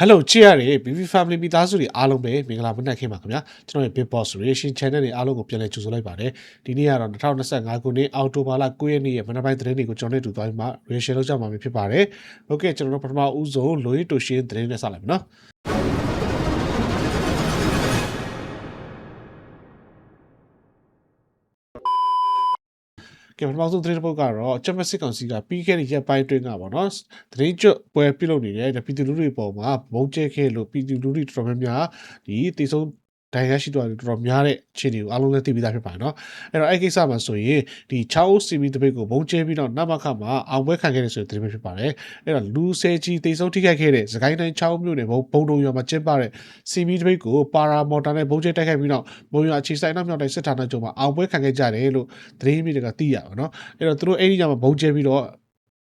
Hello ချစ်ရတဲ့ BB Family မိသားစုတွေအားလုံးပဲမင်္ဂလာမနက်ခင်းပါခင်ဗျာကျွန်တော်ရဲ့ Big Boss Reaction Channel တွေအားလုံးကိုပြန်လည်ကြိုဆိုလိုက်ပါတယ်ဒီနေ့ကတော့2025ခုနှစ်အောက်တိုဘာလ9ရက်နေ့ရဲ့မနက်ပိုင်းသတင်းတွေကိုကျွန်တော်နဲ့တူသွားပြီးမှ Reaction လုပ်ကြမှာဖြစ်ပါတယ်ဟုတ်ကဲ့ကျွန်တော်တို့ပထမဦးဆုံးလိုရီတိုရှင်းသတင်းနဲ့စလိုက်မယ်နော် ကဲပထမဆုံးသတင်းတစ်ပုဒ်ကတော့ချက်မစစ်ကောင်စီကပြီးခဲ့တဲ့ရက်ပိုင်းတွင်းကပေါ့နော်သတင်းကျွတ်ပွဲပြုလုပ်နေတဲ့ပြည်သူလူထုတွေပေါ်မှာဘုံကျဲခဲ့လို့ပြည်သူလူထုတော်တော်များများဒီတေဆုံး ဒဏ်ရာရှိသွားတယ်တော်တော်များတဲ့အခြေအနေကိုအားလုံးလည်းသိပြီးသားဖြစ်ပါတယ်နော်အဲ့တော့အဲ့ကိစ္စမှာဆိုရင်ဒီ6 CB တပိတ်ကိုဘုံကျဲပြီးတော့နမခမှာအောင်ပွဲခံခဲ့တဲ့ဆိုတဲ့သတင်းပဲဖြစ်ပါတယ်အဲ့တော့လူဆယ်ကြီးတေဆုံးထိခိုက်ခဲ့တဲ့စကိုင်းတိုင်း6မြို့နယ်ဘုံဘုံတုံရွာမှာကျင်းပတဲ့ CB တပိတ်ကိုပါရာမော်တာနဲ့ဘုံကျဲတိုက်ခိုက်ပြီးတော့ဘုံရွာအခြေဆိုင်နောက်မြောက်တိုင်းစစ်ဌာနချုပ်မှာအောင်ပွဲခံခဲ့ကြတယ်လို့သတင်းမြေတွေကသိရပါတော့အဲ့တော့သူတို့အဲ့ဒီညမှာဘုံကျဲပြီးတော့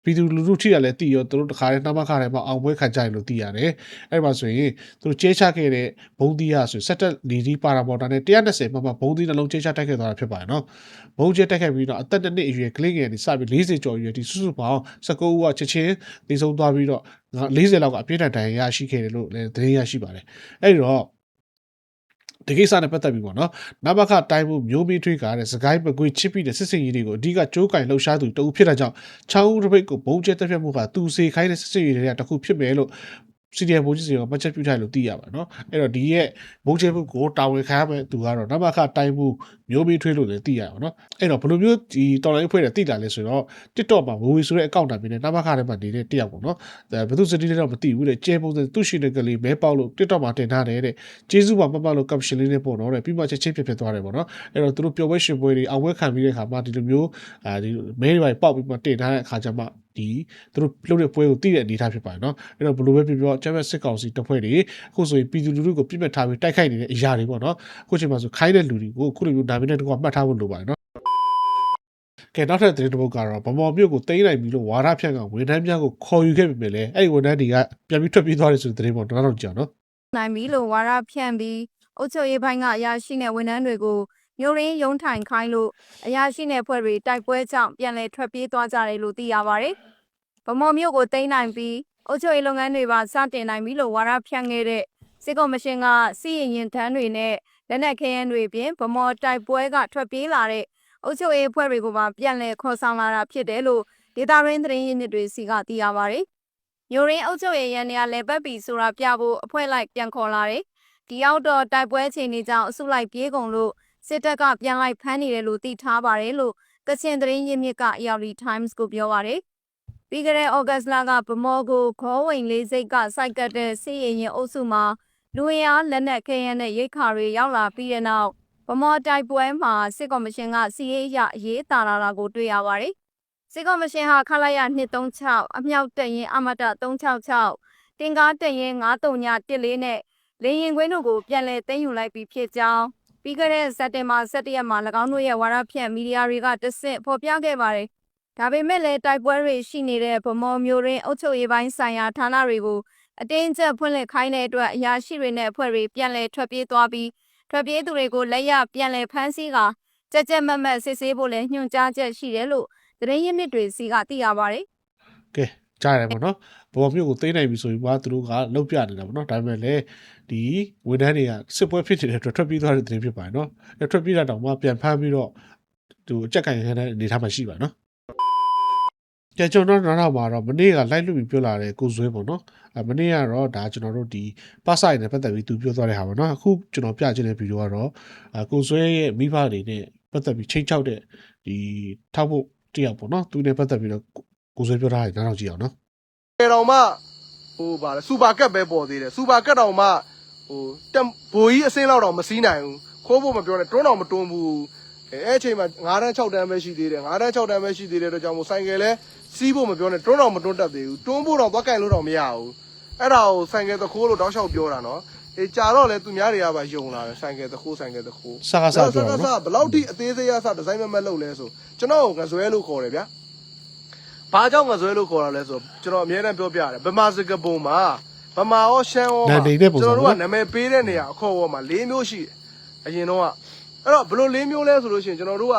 ပြည်သူလူထုထိရလဲတည်ရောသူတို့တခါတည်းနှမခါထဲမှာအောင်ပွဲခံကြတယ်လို့သိရတယ်။အဲ့ဒီမှာဆိုရင်သူတို့ကျဲချခဲ့တဲ့ဘုံတီးရဆိုစက်တက်လီဒီပါရာမော်တာနဲ့120မှမှဘုံတီးနှလုံးကျဲချတိုက်ခဲ့သွားတာဖြစ်ပါတယ်နော်။ဘုံကျဲတိုက်ခဲ့ပြီးတော့အသက်တစ်နှစ်အရွယ်ကလေးငယ်တွေစပြီး40ကျော်အရွယ်ဒီစုစုပေါင်း19ဦးကချက်ချင်းတည်ဆုံးသွားပြီးတော့40လောက်ကအပြည့်ထန်တန်ရရှိခဲ့တယ်လို့လည်းသတင်းရရှိပါတယ်။အဲ့ဒီတော့ ဒီကိစ္စနဲ့ပတ်သက်ပြီးပေါ့နော်နဘခတိုင်းမှုမျိုးမီထွေးကတဲ့စကိုင်းပကွေချစ်ပြီးတဲ့စစ်စင်ကြီးတွေကိုအဓိကကြိုးကင်လှုပ်ရှားသူတအုပ်ဖြစ်တဲ့ကြောင့်ချောင်းဦးတစ်ပိတ်ကိုဘုံကျဲတက်ပြတ်မှုကသူစေခိုင်းတဲ့စစ်စင်ကြီးတွေကတစ်ခုဖြစ်မယ်လို့ CDM ဘိုးကြီးစီကမှတ်ချက်ပြုထားလို့သိရပါတော့အဲ့တော့ဒီရဲ့ဘုံကျဲမှုကိုတာဝန်ခံရမယ့်သူကတော့နဘခတိုင်းမှု မျိုးမီထွေးလို့လည်းသိရပါတော့အဲ့တော့ဘယ်လိုမျိုးဒီတော်လိုင်းအဖွဲ့တွေသိလာလဲဆိုတော့ TikTok မှာဝေဝေဆိုတဲ့အကောင့်တာမျိုးနဲ့နဘခထဲမှာနေတဲ့တယောက်ပေါ့နော်အဲဘယ်သူစတိလဲတော့မသိဘူးတဲ့ကျဲပုံစံသူရှိတဲ့ကလေးမဲပေါက်လို့ TikTok မှာတင်ထားတယ်တဲ့ကျေးဇူးပါမပတ်လို့ caption လေးနဲ့ပေါ့နော်တဲ့ပြီးမှချက်ချင်းဖြစ်ဖြစ်သွားတယ်ပေါ့နော်အဲ့တော့သူတို့ပျော်ပွဲရှင်ပွဲတွေအောင်ပွဲခံပြီးတဲ့အခါမှာဒီလိုမျိုးအဲဒီမဲတွေပေါက်ပြီးမှတင်ထားတဲ့အခါကျမှဒီသူတို့လုပ်တဲ့ပွဲကိုသိတဲ့အနေအထားဖြစ်ပါတယ်နော်အဲ့တော့ဘယ်လိုပဲပြောပြောချမ်းမစစ်ကောင်စီတပ်ဖွဲ့တွေအခုဆိုရင်ပြည်သူလူထုကိုပြစ်မှတ်ထားပြီးတိုက်ခိုက်နေတဲ့အရာတွေပေါ့နော်အခုချိန်မှာဆိုခိုင်းတဲ့လူတွေကိုအခုလိုမျိုးဒါမင်းနဲ့တကွာမှတ်ထားဖို့လိုပါတယ်နော်ကဲနောက်ထပ်သတင်းတစ်ပုဒ်ကတော့ဗမော်မြို့ကိုတိမ့်လိုက်ပြီးလို့ဝါရဖြန့်ကဝန်ထမ်းများကိုခေါ်ယူခဲ့ပြီပဲလေအဲ့ဒီဝန်ထမ်းတွေကပြန်ပြီးထွက်ပြေးသွားတယ်ဆိုတဲ့သတင်းပေါ့တော့တော့ကြောင်နော်နိုင်ပြီလို့ဝါရဖြန့်ပြီးအုတ်ချုပ်ရေးပိုင်းကအရာရှိနဲ့ဝန်ထမ်းတွေကိုမျိုးရင်းရုံးထိုင်ခိုင်းလို့အရာရှိနဲ့ဖွဲ့တွေတိုက်ပွဲကြောင့်ပြန်လည်ထွက်ပြေးသွားကြတယ်လို့သိရပါတယ်။ဗမော်မြို့ကိုတိမ်းနိုင်ပြီးအုတ်ချုပ်ရေးလုပ်ငန်းတွေပါစတင်နိုင်ပြီလို့ဝါရဖြန့်ခဲ့တဲ့စစ်ကော်မရှင်ကစီရင်ရင်ထမ်းတွေနဲ့ လက်နက်ခဲယမ်းတွေပြင်ဗမော်တိုက်ပွဲကထွက်ပြေးလာတဲ့အုတ်ချုပ်ရေးဖွဲ့တွေကိုပါပြန်လည်ခေါ်ဆောင်လာတာဖြစ်တယ်လို့ဒေတာရင်းသတင်းရင်းမြစ်တွေစီကသိရပါတယ်။မျိုးရင်းအုပ်ချုပ်ရေးရန်နေရာလဲပတ်ပြီဆိုတာပြဖို့အဖွဲ့လိုက်ပြန်ခေါ်လာတယ်။ဒီရောက်တော့တိုက်ပွဲချိန်နေကြောင်းအစုလိုက်ပြေးကုန်လို့စစ်တပ်ကပြန်လိုက်ဖမ်းနေတယ်လို့သိထားပါတယ်လို့ကချင်သတင်းရင်းမြစ်ကအယောက်လီ Times ကိုပြောပါတယ်။ပြီးကြတဲ့ဩဂတ်စ်လကဗမော်ကိုခေါ်ဝင်လေးစိတ်ကစိုက်ကတ်တဲ့စီရင်ရင်အုပ်စုမှာ လူဝင်အားလက်နက်ခဲယမ်းနဲ့ရိတ်ခါတွေရောက်လာပြီးတဲ့နောက်ဗမော်တိုက်ပွဲမှာစစ်ကော်မရှင်ကစီရေးအရအရေးတာလာတာကိုတွေ့ရပါတယ်။စစ်ကော်မရှင်ဟာခလာရ236အမြောက်တက်ရင်အမတ366တင်ကားတက်ရင်93914နဲ့လေရင်ခွင်းတို့ကိုပြန်လည်သိမ်းယူလိုက်ပြီးဖြစ်ကြောင်းပြီးခဲ့တဲ့စက်တင်ဘာ17ရက်မှာ၎င်းတို့ရဲ့ဝါရဖြန့်မီဒီယာတွေကတဆင့်ဖော်ပြခဲ့ပါတယ်။ဒါပေမဲ့လည်းတိုက်ပွဲတွေရှိနေတဲ့ဗမော်မျိုးရင်းအုပ်ချုပ်ရေးပိုင်းဆိုင်ရာဌာနတွေကို အတင်းကျပ်ဖွင့်လှစ်ခိုင်းတဲ့အတွက်အရာရှိတွေနဲ့အဖွဲ့တွေပြန်လည်ထွက်ပြေးသွားပြီးထွက်ပြေးသူတွေကိုလက်ရပြန်လည်ဖမ်းဆီးကာကြက်ကြက်မက်မက်စစ်ဆေးဖို့လည်းညွှန်ကြားချက်ရှိတယ်လို့သတင်းရင်းမြစ်တွေစီကသိရပါတယ်ကဲကြားရတယ်ပေါ့နော်ဘော်မျိုးကိုသိမ့်နိုင်ပြီဆိုပြီးမှသူတို့ကလောက်ပြနေတာပေါ့နော်ဒါပေမဲ့လည်းဒီဝန်ထမ်းတွေကစစ်ပွဲဖြစ်နေတဲ့အတွက်ထွက်ပြေးသွားတဲ့သတင်းဖြစ်ပါတယ်နော်အဲထွက်ပြေးတာတောင်မှပြန်ဖမ်းပြီးတော့သူအကြက်ကင်ရတဲ့အနေထားမှာရှိပါနော် ကြကျွန်တော်တို့နောက်မှာတော့မနေ့ကလိုက်လို့ပြီးပြောလာတဲ့ကိုဇွဲပေါ့နော်အဲမနေ့ကတော့ဒါကျွန်တော်တို့ဒီပတ်ဆိုင်နဲ့ပတ်သက်ပြီးသူပြောသွားတဲ့ဟာပေါ့နော်အခုကျွန်တော်ပြချင်တဲ့ဗီဒီယိုကတော့အဲကိုဇွဲရဲ့မိဘတွေနဲ့ပတ်သက်ပြီးချိန်ချောက်တဲ့ဒီထောက်ဖို့တယောက်ပေါ့နော်သူနဲ့ပတ်သက်ပြီးတော့ကိုဇွဲပြောထားတယ်နောက်တော့ကြည့်အောင်နော်တယ်တော်မှဟိုဗါလဲစူပါကတ်ပဲပေါ်သေးတယ်စူပါကတ်တော်မှဟိုတက်ဘိုးကြီးအစင်းလောက်တော့မစည်းနိုင်ဘူးခိုးဖို့မပြောနဲ့တွန်းတော်မတွန်းဘူးအဲအဲ့အချိန်မှာ9တန်း6တန်းပဲရှိသေးတယ်9တန်း6တန်းပဲရှိသေးတယ်တော့ကြောင့်မို့ဆိုင်ကယ်လဲ စီးဖို့မပြောနဲ့တွန်းတော်မတွန်းတတ်သေးဘူးတွန်းဖို့တော့သွားကင်လို့တော့မရဘူးအဲ့ဒါကိုဆိုင်ကယ်သခိုးလို့တောက်လျှောက်ပြောတာနော်အေးကြာတော့လဲသူများတွေကပါယုံလာတယ်ဆိုင်ကယ်သခိုးဆိုင်ကယ်သခိုးစကားစပြောစတော့ကားစနော်ဘယ်လောက်ထိအသေးစိတ်အစဒီဇိုင်းမမက်လုပ်လဲဆိုကျွန်တော်ကငဇွဲလို့ခေါ်တယ်ဗျာဘာကြောင့်ငါဇွဲလို့ခေါ်တာလဲဆိုတော့ကျွန်တော်အများနဲ့ပြောပြတယ်ဗမာစကပုံမှာဗမာရောရှမ်းရောနာမည်နဲ့ပုံစံကျွန်တော်တို့နော်ကနာမည်ပေးတဲ့နေရာအခေါ်အဝေါ်မှာ၄မျိုးရှိတယ်အရင်တော့ကအဲ့တော့ဘယ်လို၄မျိုးလဲဆိုလို့ရှိရင်ကျွန်တော်တို့က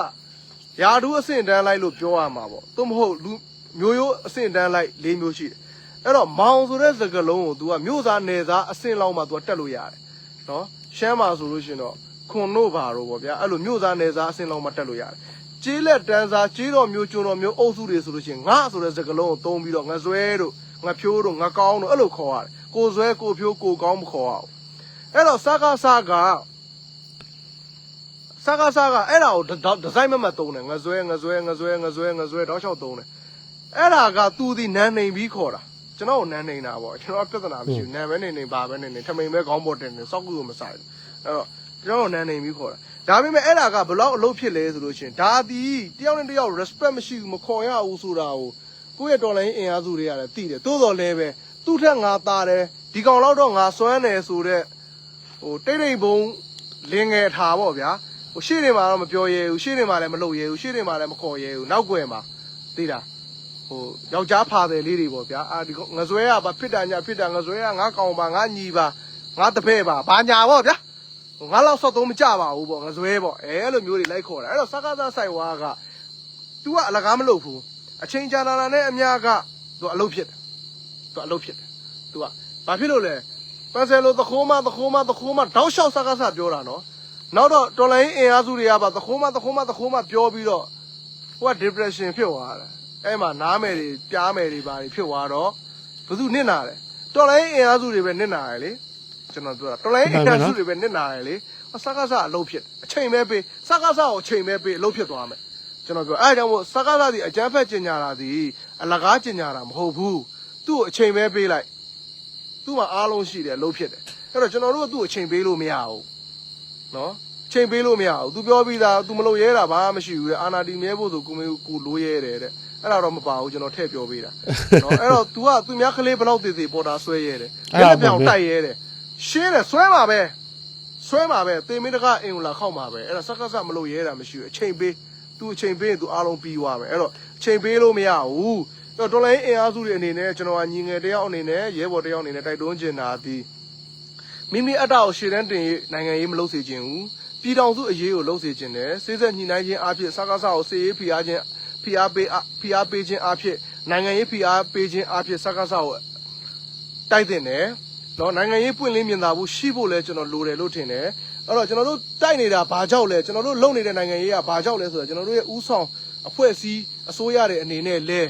ယာဒူးအဆင့်တန်းလိုက်လို့ပြောရမှာပေါ့သို့မဟုတ်လူ မျိုးရိုးအဆင့်တန်းလိုက်၄မျိုးရှိတယ်အဲ့တော့မောင်ဆိုတဲ့စကားလုံးကို तू ကမြို့သားနယ်သားအစင်လောက်မှ तू ကတက်လို့ရတယ်နော်ရှမ်းမှာဆိုလို့ရှိရင်တော့ခွန်တို့ဘာတို့ပေါ့ဗျာအဲ့လိုမြို့သားနယ်သားအစင်လောက်မှတက်လို့ရတယ်ကျေးလက်တန်းစားကျေးတော်မျိုးကျွန်းတော်မျိုးအုပ်စုတွေဆိုလို့ရှိရင်ငါဆိုတဲ့စကားလုံးကိုသုံးပြီးတော့ငါဇွဲတို့ငါဖြိုးတို့ငါကောင်းတို့အဲ့လိုခေါ်ရတယ်ကိုဇွဲကိုဖြိုးကိုကောင်းမခေါ်ရဘူးအဲ့တော့စကားစကားစကားစကားအဲ့ဒါကိုဒီဇိုင်းမမတ်သုံးတယ်ငါဇွဲငါဇွဲငါဇွဲငါဇွဲငါဇွဲတောက်လျှောက်သုံးတယ် အဲ့ဒါကသူဒီနန်းနေပြီးခေါ်တာကျွန်တော်ကိုနန်းနေတာပေါ့ကျွန်တော်ပြဿနာမရှိဘူးနန်းပဲနေနေပါပဲနေနေထမိန်ပဲခေါင်းပေါ်တင်နေစောက်ကူကိုမဆိုင်ဘူးအဲ့တော့ကျွန်တော်ကိုနန်းနေပြီးခေါ်တာဒါပေမဲ့အဲ့ဒါကဘလောက်အလုပ်ဖြစ်လဲဆိုလို့ရှိရင်ဒါဒီတယောက်နဲ့တယောက် respect မရှိဘူးမခေါ်ရဘူးဆိုတာကိုကိုယ့်ရဲ့တော်လိုင်းအင်အားစုတွေကလည်းသိတယ်သို့တော်လည်းပဲသူ့ထက်ငါသားတယ်ဒီကောင်တော့တော့ငါစွမ်းတယ်ဆိုတော့ဟိုတိတ်တိတ်ဘုံလင်းငယ်ထားပေါ့ဗျာဟိုရှေ့နေမှာတော့မပြောရဲဘူးရှေ့နေမှာလည်းမလုပ်ရဲဘူးရှေ့နေမှာလည်းမခေါ်ရဲဘူးနောက်ွယ်မှာသိလား ဟိုယောက်ျားဖာတယ်လေးတွေပေါ့ဗျာအာဒီငဇွဲကဘာဖြစ်တာညာဖြစ်တာငဇွဲကငါကောင်ပါငါညီပါငါတပည့်ပါဘာညာပေါ့ဗျာဟိုငါလောက်ဆော့သုံးမကြပါဘူးပေါ့ငဇွဲပေါ့အဲအဲ့လိုမျိုးတွေလိုက်ခေါ်တာအဲ့တော့စကားသားဆိုင်ဝါက तू ကအလကားမလုပ်ဘူးအချိန်ကြာလာတာနဲ့အများက तू အလုပ်ဖြစ်တယ် तू အလုပ်ဖြစ်တယ် तू ကဘာဖြစ်လို့လဲပန်ဆယ်လိုသခိုးမသခိုးမသခိုးမတောက်လျှောက်စကားစားပြောတာနော်နောက်တော့တော်လိုင်းအင်အားစုတွေကပါသခိုးမသခိုးမသခိုးမပြောပြီးတော့ဟိုက depression ဖြစ်သွားတာ အဲ့မှာနားမယ်တွေပြားမယ်တွေပါတွေဖြစ်သွားတော့ဘယ်သူနစ်နာလဲတော်လိုင်းအင်အားစုတွေပဲနစ်နာရလေကျွန်တော်ပြောတာတော်လိုင်းအင်အားစုတွေပဲနစ်နာရလေစကားစအလုပ်ဖြစ်အချိန်ပဲပေးစကားစကိုအချိန်ပဲပေးအလုပ်ဖြစ်သွားမယ်ကျွန်တော်ပြောအဲ့ဒါကြောင့်မို့စကားစဒီအကြမ်းဖက်ကျင်ညာတာဒီအလကားကျင်ညာတာမဟုတ်ဘူးသူ့ကိုအချိန်ပဲပေးလိုက်သူ့မှာအားလုံးရှိတယ်အလုပ်ဖြစ်တယ်အဲ့တော့ကျွန်တော်တို့ကသူ့ကိုအချိန်ပေးလို့မရဘူးနော်အချိန်ပေးလို့မရဘူး तू ပြောပြီးသား तू မလုပ်ရဲတာဘာမှမရှိဘူးတဲ့အာနာတီမြဲဖို့ဆိုကိုမေကိုလိုရဲတယ်တဲ့ အဲ့ဒါတော့မပါဘူးကျွန်တော်ထည့်ပြောပေးတာနော်အဲ့တော့ तू ကသူများကလေးဘလောက်တည်တည်ပေါ်တာဆွဲရဲတယ်အဲ့ဒါပြောင်တိုက်ရဲတယ်ရှင်းတယ်ဆွဲမှာပဲဆွဲမှာပဲတေမင်းတကအင်ကိုလာခောက်မှာပဲအဲ့ဒါစက္ကစမလို့ရဲတာမရှိဘူးအချိန်ပေး तू အချိန်ပေးရင် तू အားလုံးပြီးသွားမယ်အဲ့တော့အချိန်ပေးလို့မရဘူးအဲ့တော့တော်လိုင်းအင်အားစုတွေအနေနဲ့ကျွန်တော်ကညီငယ်တယောက်အနေနဲ့ရဲဘော်တယောက်အနေနဲ့တိုက်တွန်းချင်တာဒီမိမိအတ္တကိုရှေ့တန်းတင်ရေးနိုင်ငံရေးမလုပ်စေချင်ဘူးပြည်တော်စုအရေးကိုလုပ်စေချင်တယ်စေးစက်ညှိနှိုင်းခြင်းအဖြစ်စကားစကိုစေရေးဖိအားခြင်း ဖိအားပေးအဖိအားပေးခြင်းအဖြစ်နိုင်ငံရေးဖိအားပေးခြင်းအဖြစ်စကားစကိုတိုက်တင်တယ်နော်နိုင်ငံရေးပွင့်လင်းမြင်သာမှုရှိဖို့လဲကျွန်တော်လိုတယ်လို့ထင်တယ်အဲ့တော့ကျွန်တော်တို့တိုက်နေတာဘာကြောက်လဲကျွန်တော်တို့လုပ်နေတဲ့နိုင်ငံရေးကဘာကြောက်လဲဆိုတော့ကျွန်တော်တို့ရဲ့ဥဆောင်အဖွဲ့အစည်းအစိုးရတဲ့အနေနဲ့လဲ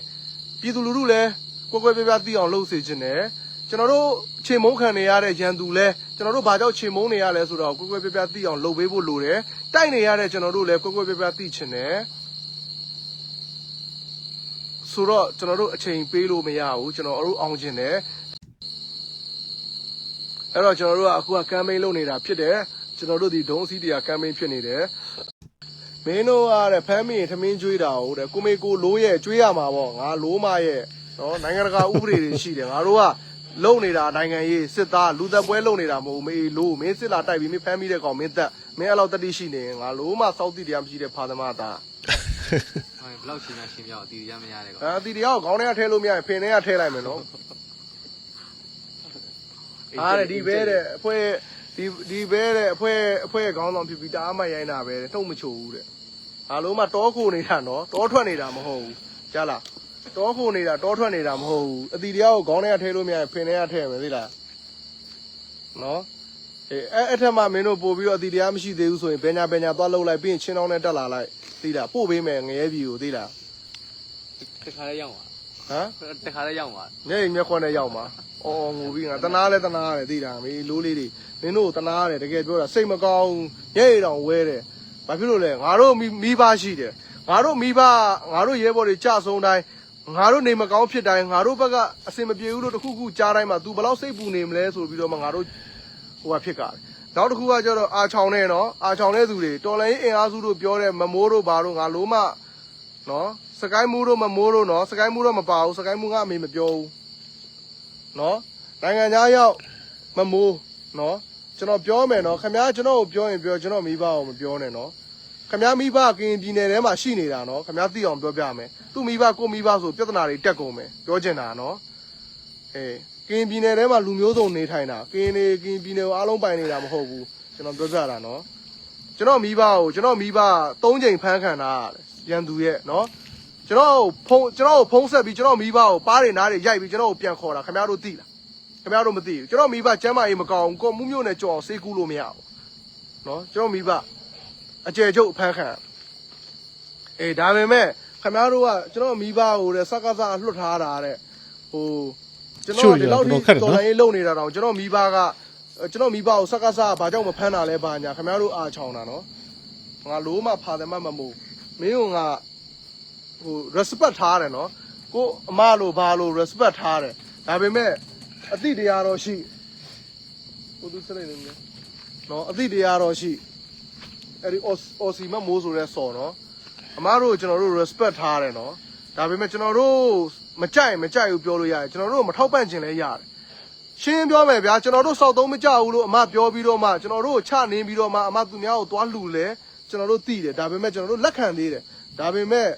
ပြည်သူလူထုလဲကွက်ကွက်ပြားပြားသိအောင်လုပ်စေချင်တယ်ကျွန်တော်တို့ခြေမုံခံနေရတဲ့ရန်သူလဲကျွန်တော်တို့ဘာကြောက်ခြေမုံနေရလဲဆိုတော့ကွက်ကွက်ပြားပြားသိအောင်လုပ်ပေးဖို့လိုတယ်တိုက်နေရတဲ့ကျွန်တော်တို့လဲကွက်ကွက်ပြားပြားသိချင်တယ် ဆိုတော့ကျွန်တော်တို့အချိန်ပေးလို့မရဘူးကျွန်တော်တို့အောင်ကျင်တယ်အဲ့တော့ကျွန်တော်တို့ကအခုကကမ်ပိန်းလုပ်နေတာဖြစ်တယ်ကျွန်တော်တို့ဒီဒုံးစီးတရားကမ်ပိန်းဖြစ်နေတယ်မင်းတို့ကတဲ့ဖမ်းမိရင်ထမင်းကျွေးတာဟုတ်တယ်ကိုမေကိုလိုးရဲ့ကျွေးရမှာပေါ့ငါလိုးမရဲ့နော်နိုင်ငံတကာဥပဒေတွေရှိတယ်ငါတို့ကလုံနေတာနိုင်ငံရေးစစ်သားလူသက်ပွဲလုံနေတာမဟုတ်ဘူးမေးလို့မင်းစစ်လာတိုက်ပြီးမင်းဖမ်းမိတဲ့ကောင်မင်းသက်မင်းအဲ့လောက်တတိရှိနေရင်ငါလိုးမစောက်တိတရားမရှိတဲ့ဖာသမသား ဟိုဘလောက်ရှင်းရရှင်းပြအောင်အတီးရမရတဲ့ကောင်အာဒီတရားကိုခေါင်းထဲကထဲလို့မရရင်ဖင်ထဲကထဲလိုက်မယ်နော်အားတဲ့ဒီဘဲတဲ့အဖွဲဒီဒီဘဲတဲ့အဖွဲအဖွဲခေါင်းဆောင်ဖြစ်ပြီးတအားမရိုင်းတာပဲတဲ့တုံမချိုဘူးတဲ့အားလုံးမတောခိုနေတာနော်တောထွက်နေတာမဟုတ်ဘူးကြားလားတောခိုနေတာတောထွက်နေတာမဟုတ်ဘူးအတီတရားကိုခေါင်းထဲကထဲလို့မရရင်ဖင်ထဲကထဲမယ်သိလားနော် အေးအဲ့အဲ့ထက်မှမင်းတို့ပို့ပြီးတော့အတီတရားမရှိသေးဘူးဆိုရင်ဘယ်ညာဘယ်ညာသွားလှုပ်လိုက်ပြီးရင်ချင်းတောင်းနဲ့တက်လာလိုက်သိလားပို့ပေးမယ်ငရဲပြီကိုသိလားတခါလေးရောက်ဟသွားမ်တခါလေးရောက်သွားညအိမ်မျက်ခွန်းနဲ့ရောက်မှာ။အော်ငိုပြီးငါတနာလဲတနာရတယ်သိတာမေးလိုးလေးတွေမင်းတို့တနာရတယ်တကယ်ပြောတာစိတ်မကောင်းညအိမ်တောင်ဝဲတယ်။ဘာဖြစ်လို့လဲငါတို့မိမိဘရှိတယ်။ငါတို့မိဘငါတို့ရဲဘော်တွေကြဆုံးတိုင်းငါတို့နေမကောင်းဖြစ်တိုင်းငါတို့ဘက်ကအစင်မပြေဘူးလို့တခုခုကြားတိုင်းမှာ तू ဘယ်လောက်စိတ်ပူနေမလဲဆိုပြီးတော့မှငါတို့ ဟိုကဖြစ်ကြတယ်။နောက်တစ်ခုကကျတော့အာချောင်နဲ့နော်အာချောင်တဲ့သူတွေတော်လိုင်းအင်အားစုတို့ပြောတဲ့မမိုးတို့ဘာတို့ငါလုံးမနော်စကိုင်းမူးတို့မမိုးတို့နော်စကိုင်းမူးတော့မပါဘူးစကိုင်းမူးကအမေမပြောဘူးနော်နိုင်ငံသားရောက်မမိုးနော်ကျွန်တော်ပြောမယ်နော်ခင်ဗျားကျွန်တော်ကိုပြောရင်ပြောကျွန်တော်မိဘကိုမပြောနဲ့နော်ခင်ဗျားမိဘကရင်ပြည်နယ်ထဲမှာရှိနေတာနော်ခင်ဗျားသိအောင်ပြောပြမယ်သူ့မိဘကိုမိဘဆိုပြဿနာတွေတက်ကုန်မယ်ပြောချင်တာနော်အေး ကရင်ပြည်နယ်ထဲမှာလူမျိုးစုံနေထိုင်တာကရင်နေကရင်ပြည်နယ်ကိုအားလုံးပိုင်နေတာမဟုတ်ဘူးကျွန်တော်ပြောပြတာနော်ကျွန်တော်မိဘကိုကျွန်တော်မိဘ၃ချိန်ဖမ်းခံတာရန်သူရဲ့နော်ကျွန်တော်ဖုံးကျွန်တော်ဖုံးဆက်ပြီးကျွန်တော်မိဘကိုပါးတွေနားတွေရိုက်ပြီးကျွန်တော်ပြန်ခေါ်တာခင်ဗျားတို့သိလားခင်ဗျားတို့မသိဘူးကျွန်တော်မိဘကျမ်းမာရေးမကောင်းဘူးကိုမှုမျိုးနဲ့ကြော်အောင်စေးကူးလို့မရဘူးနော်ကျွန်တော်မိဘအကျယ်ချုပ်အဖမ်းခံအေးဒါပေမဲ့ခင်ဗျားတို့ကကျွန်တော်မိဘကိုတဲ့စက္ကစလွတ်ထားတာတဲ့ဟို ကျွန်တော်ဒီလောက်ထိတော်လိုင်းလုံနေတာတော့ကျွန်တော်မိဘကကျွန်တော်မိဘကိုစက္ကစဘာကြောင့်မဖမ်းတာလဲဘာညာခင်ဗျားတို့အားချောင်းတာနော်ငါလို့မှဖာတယ်မှမမို့မင်းကငါဟို respect ထားတယ်နော်ကိုအမလိုဘာလို respect ထားတယ်ဒါပေမဲ့အတိတရားတော့ရှိကိုသူစရိတ်နေတယ်နော်အတိတရားတော့ရှိအဲ့ဒီ OC မမိုးဆိုတဲ့စော်နော်အမတို့ကျွန်တော်တို့ respect ထားတယ်နော်ဒါပေမဲ့ကျွန်တော်တို့ မကြိုက်မကြိုက်ဘူးပြောလို့ရတယ်ကျွန်တော်တို့မထောက်ပံ့ခြင်းလည်းရတယ်ရှင်းပြောမယ်ဗျာကျွန်တော်တို့စောက်သုံးမကြဘူးလို့အမပြောပြီးတော့မှကျွန်တော်တို့ချနေပြီးတော့မှအမသူများကိုသွားလှူလဲကျွန်တော်တို့သိတယ်ဒါပေမဲ့ကျွန်တော်တို့လက်ခံသေးတယ်ဒါပေမဲ့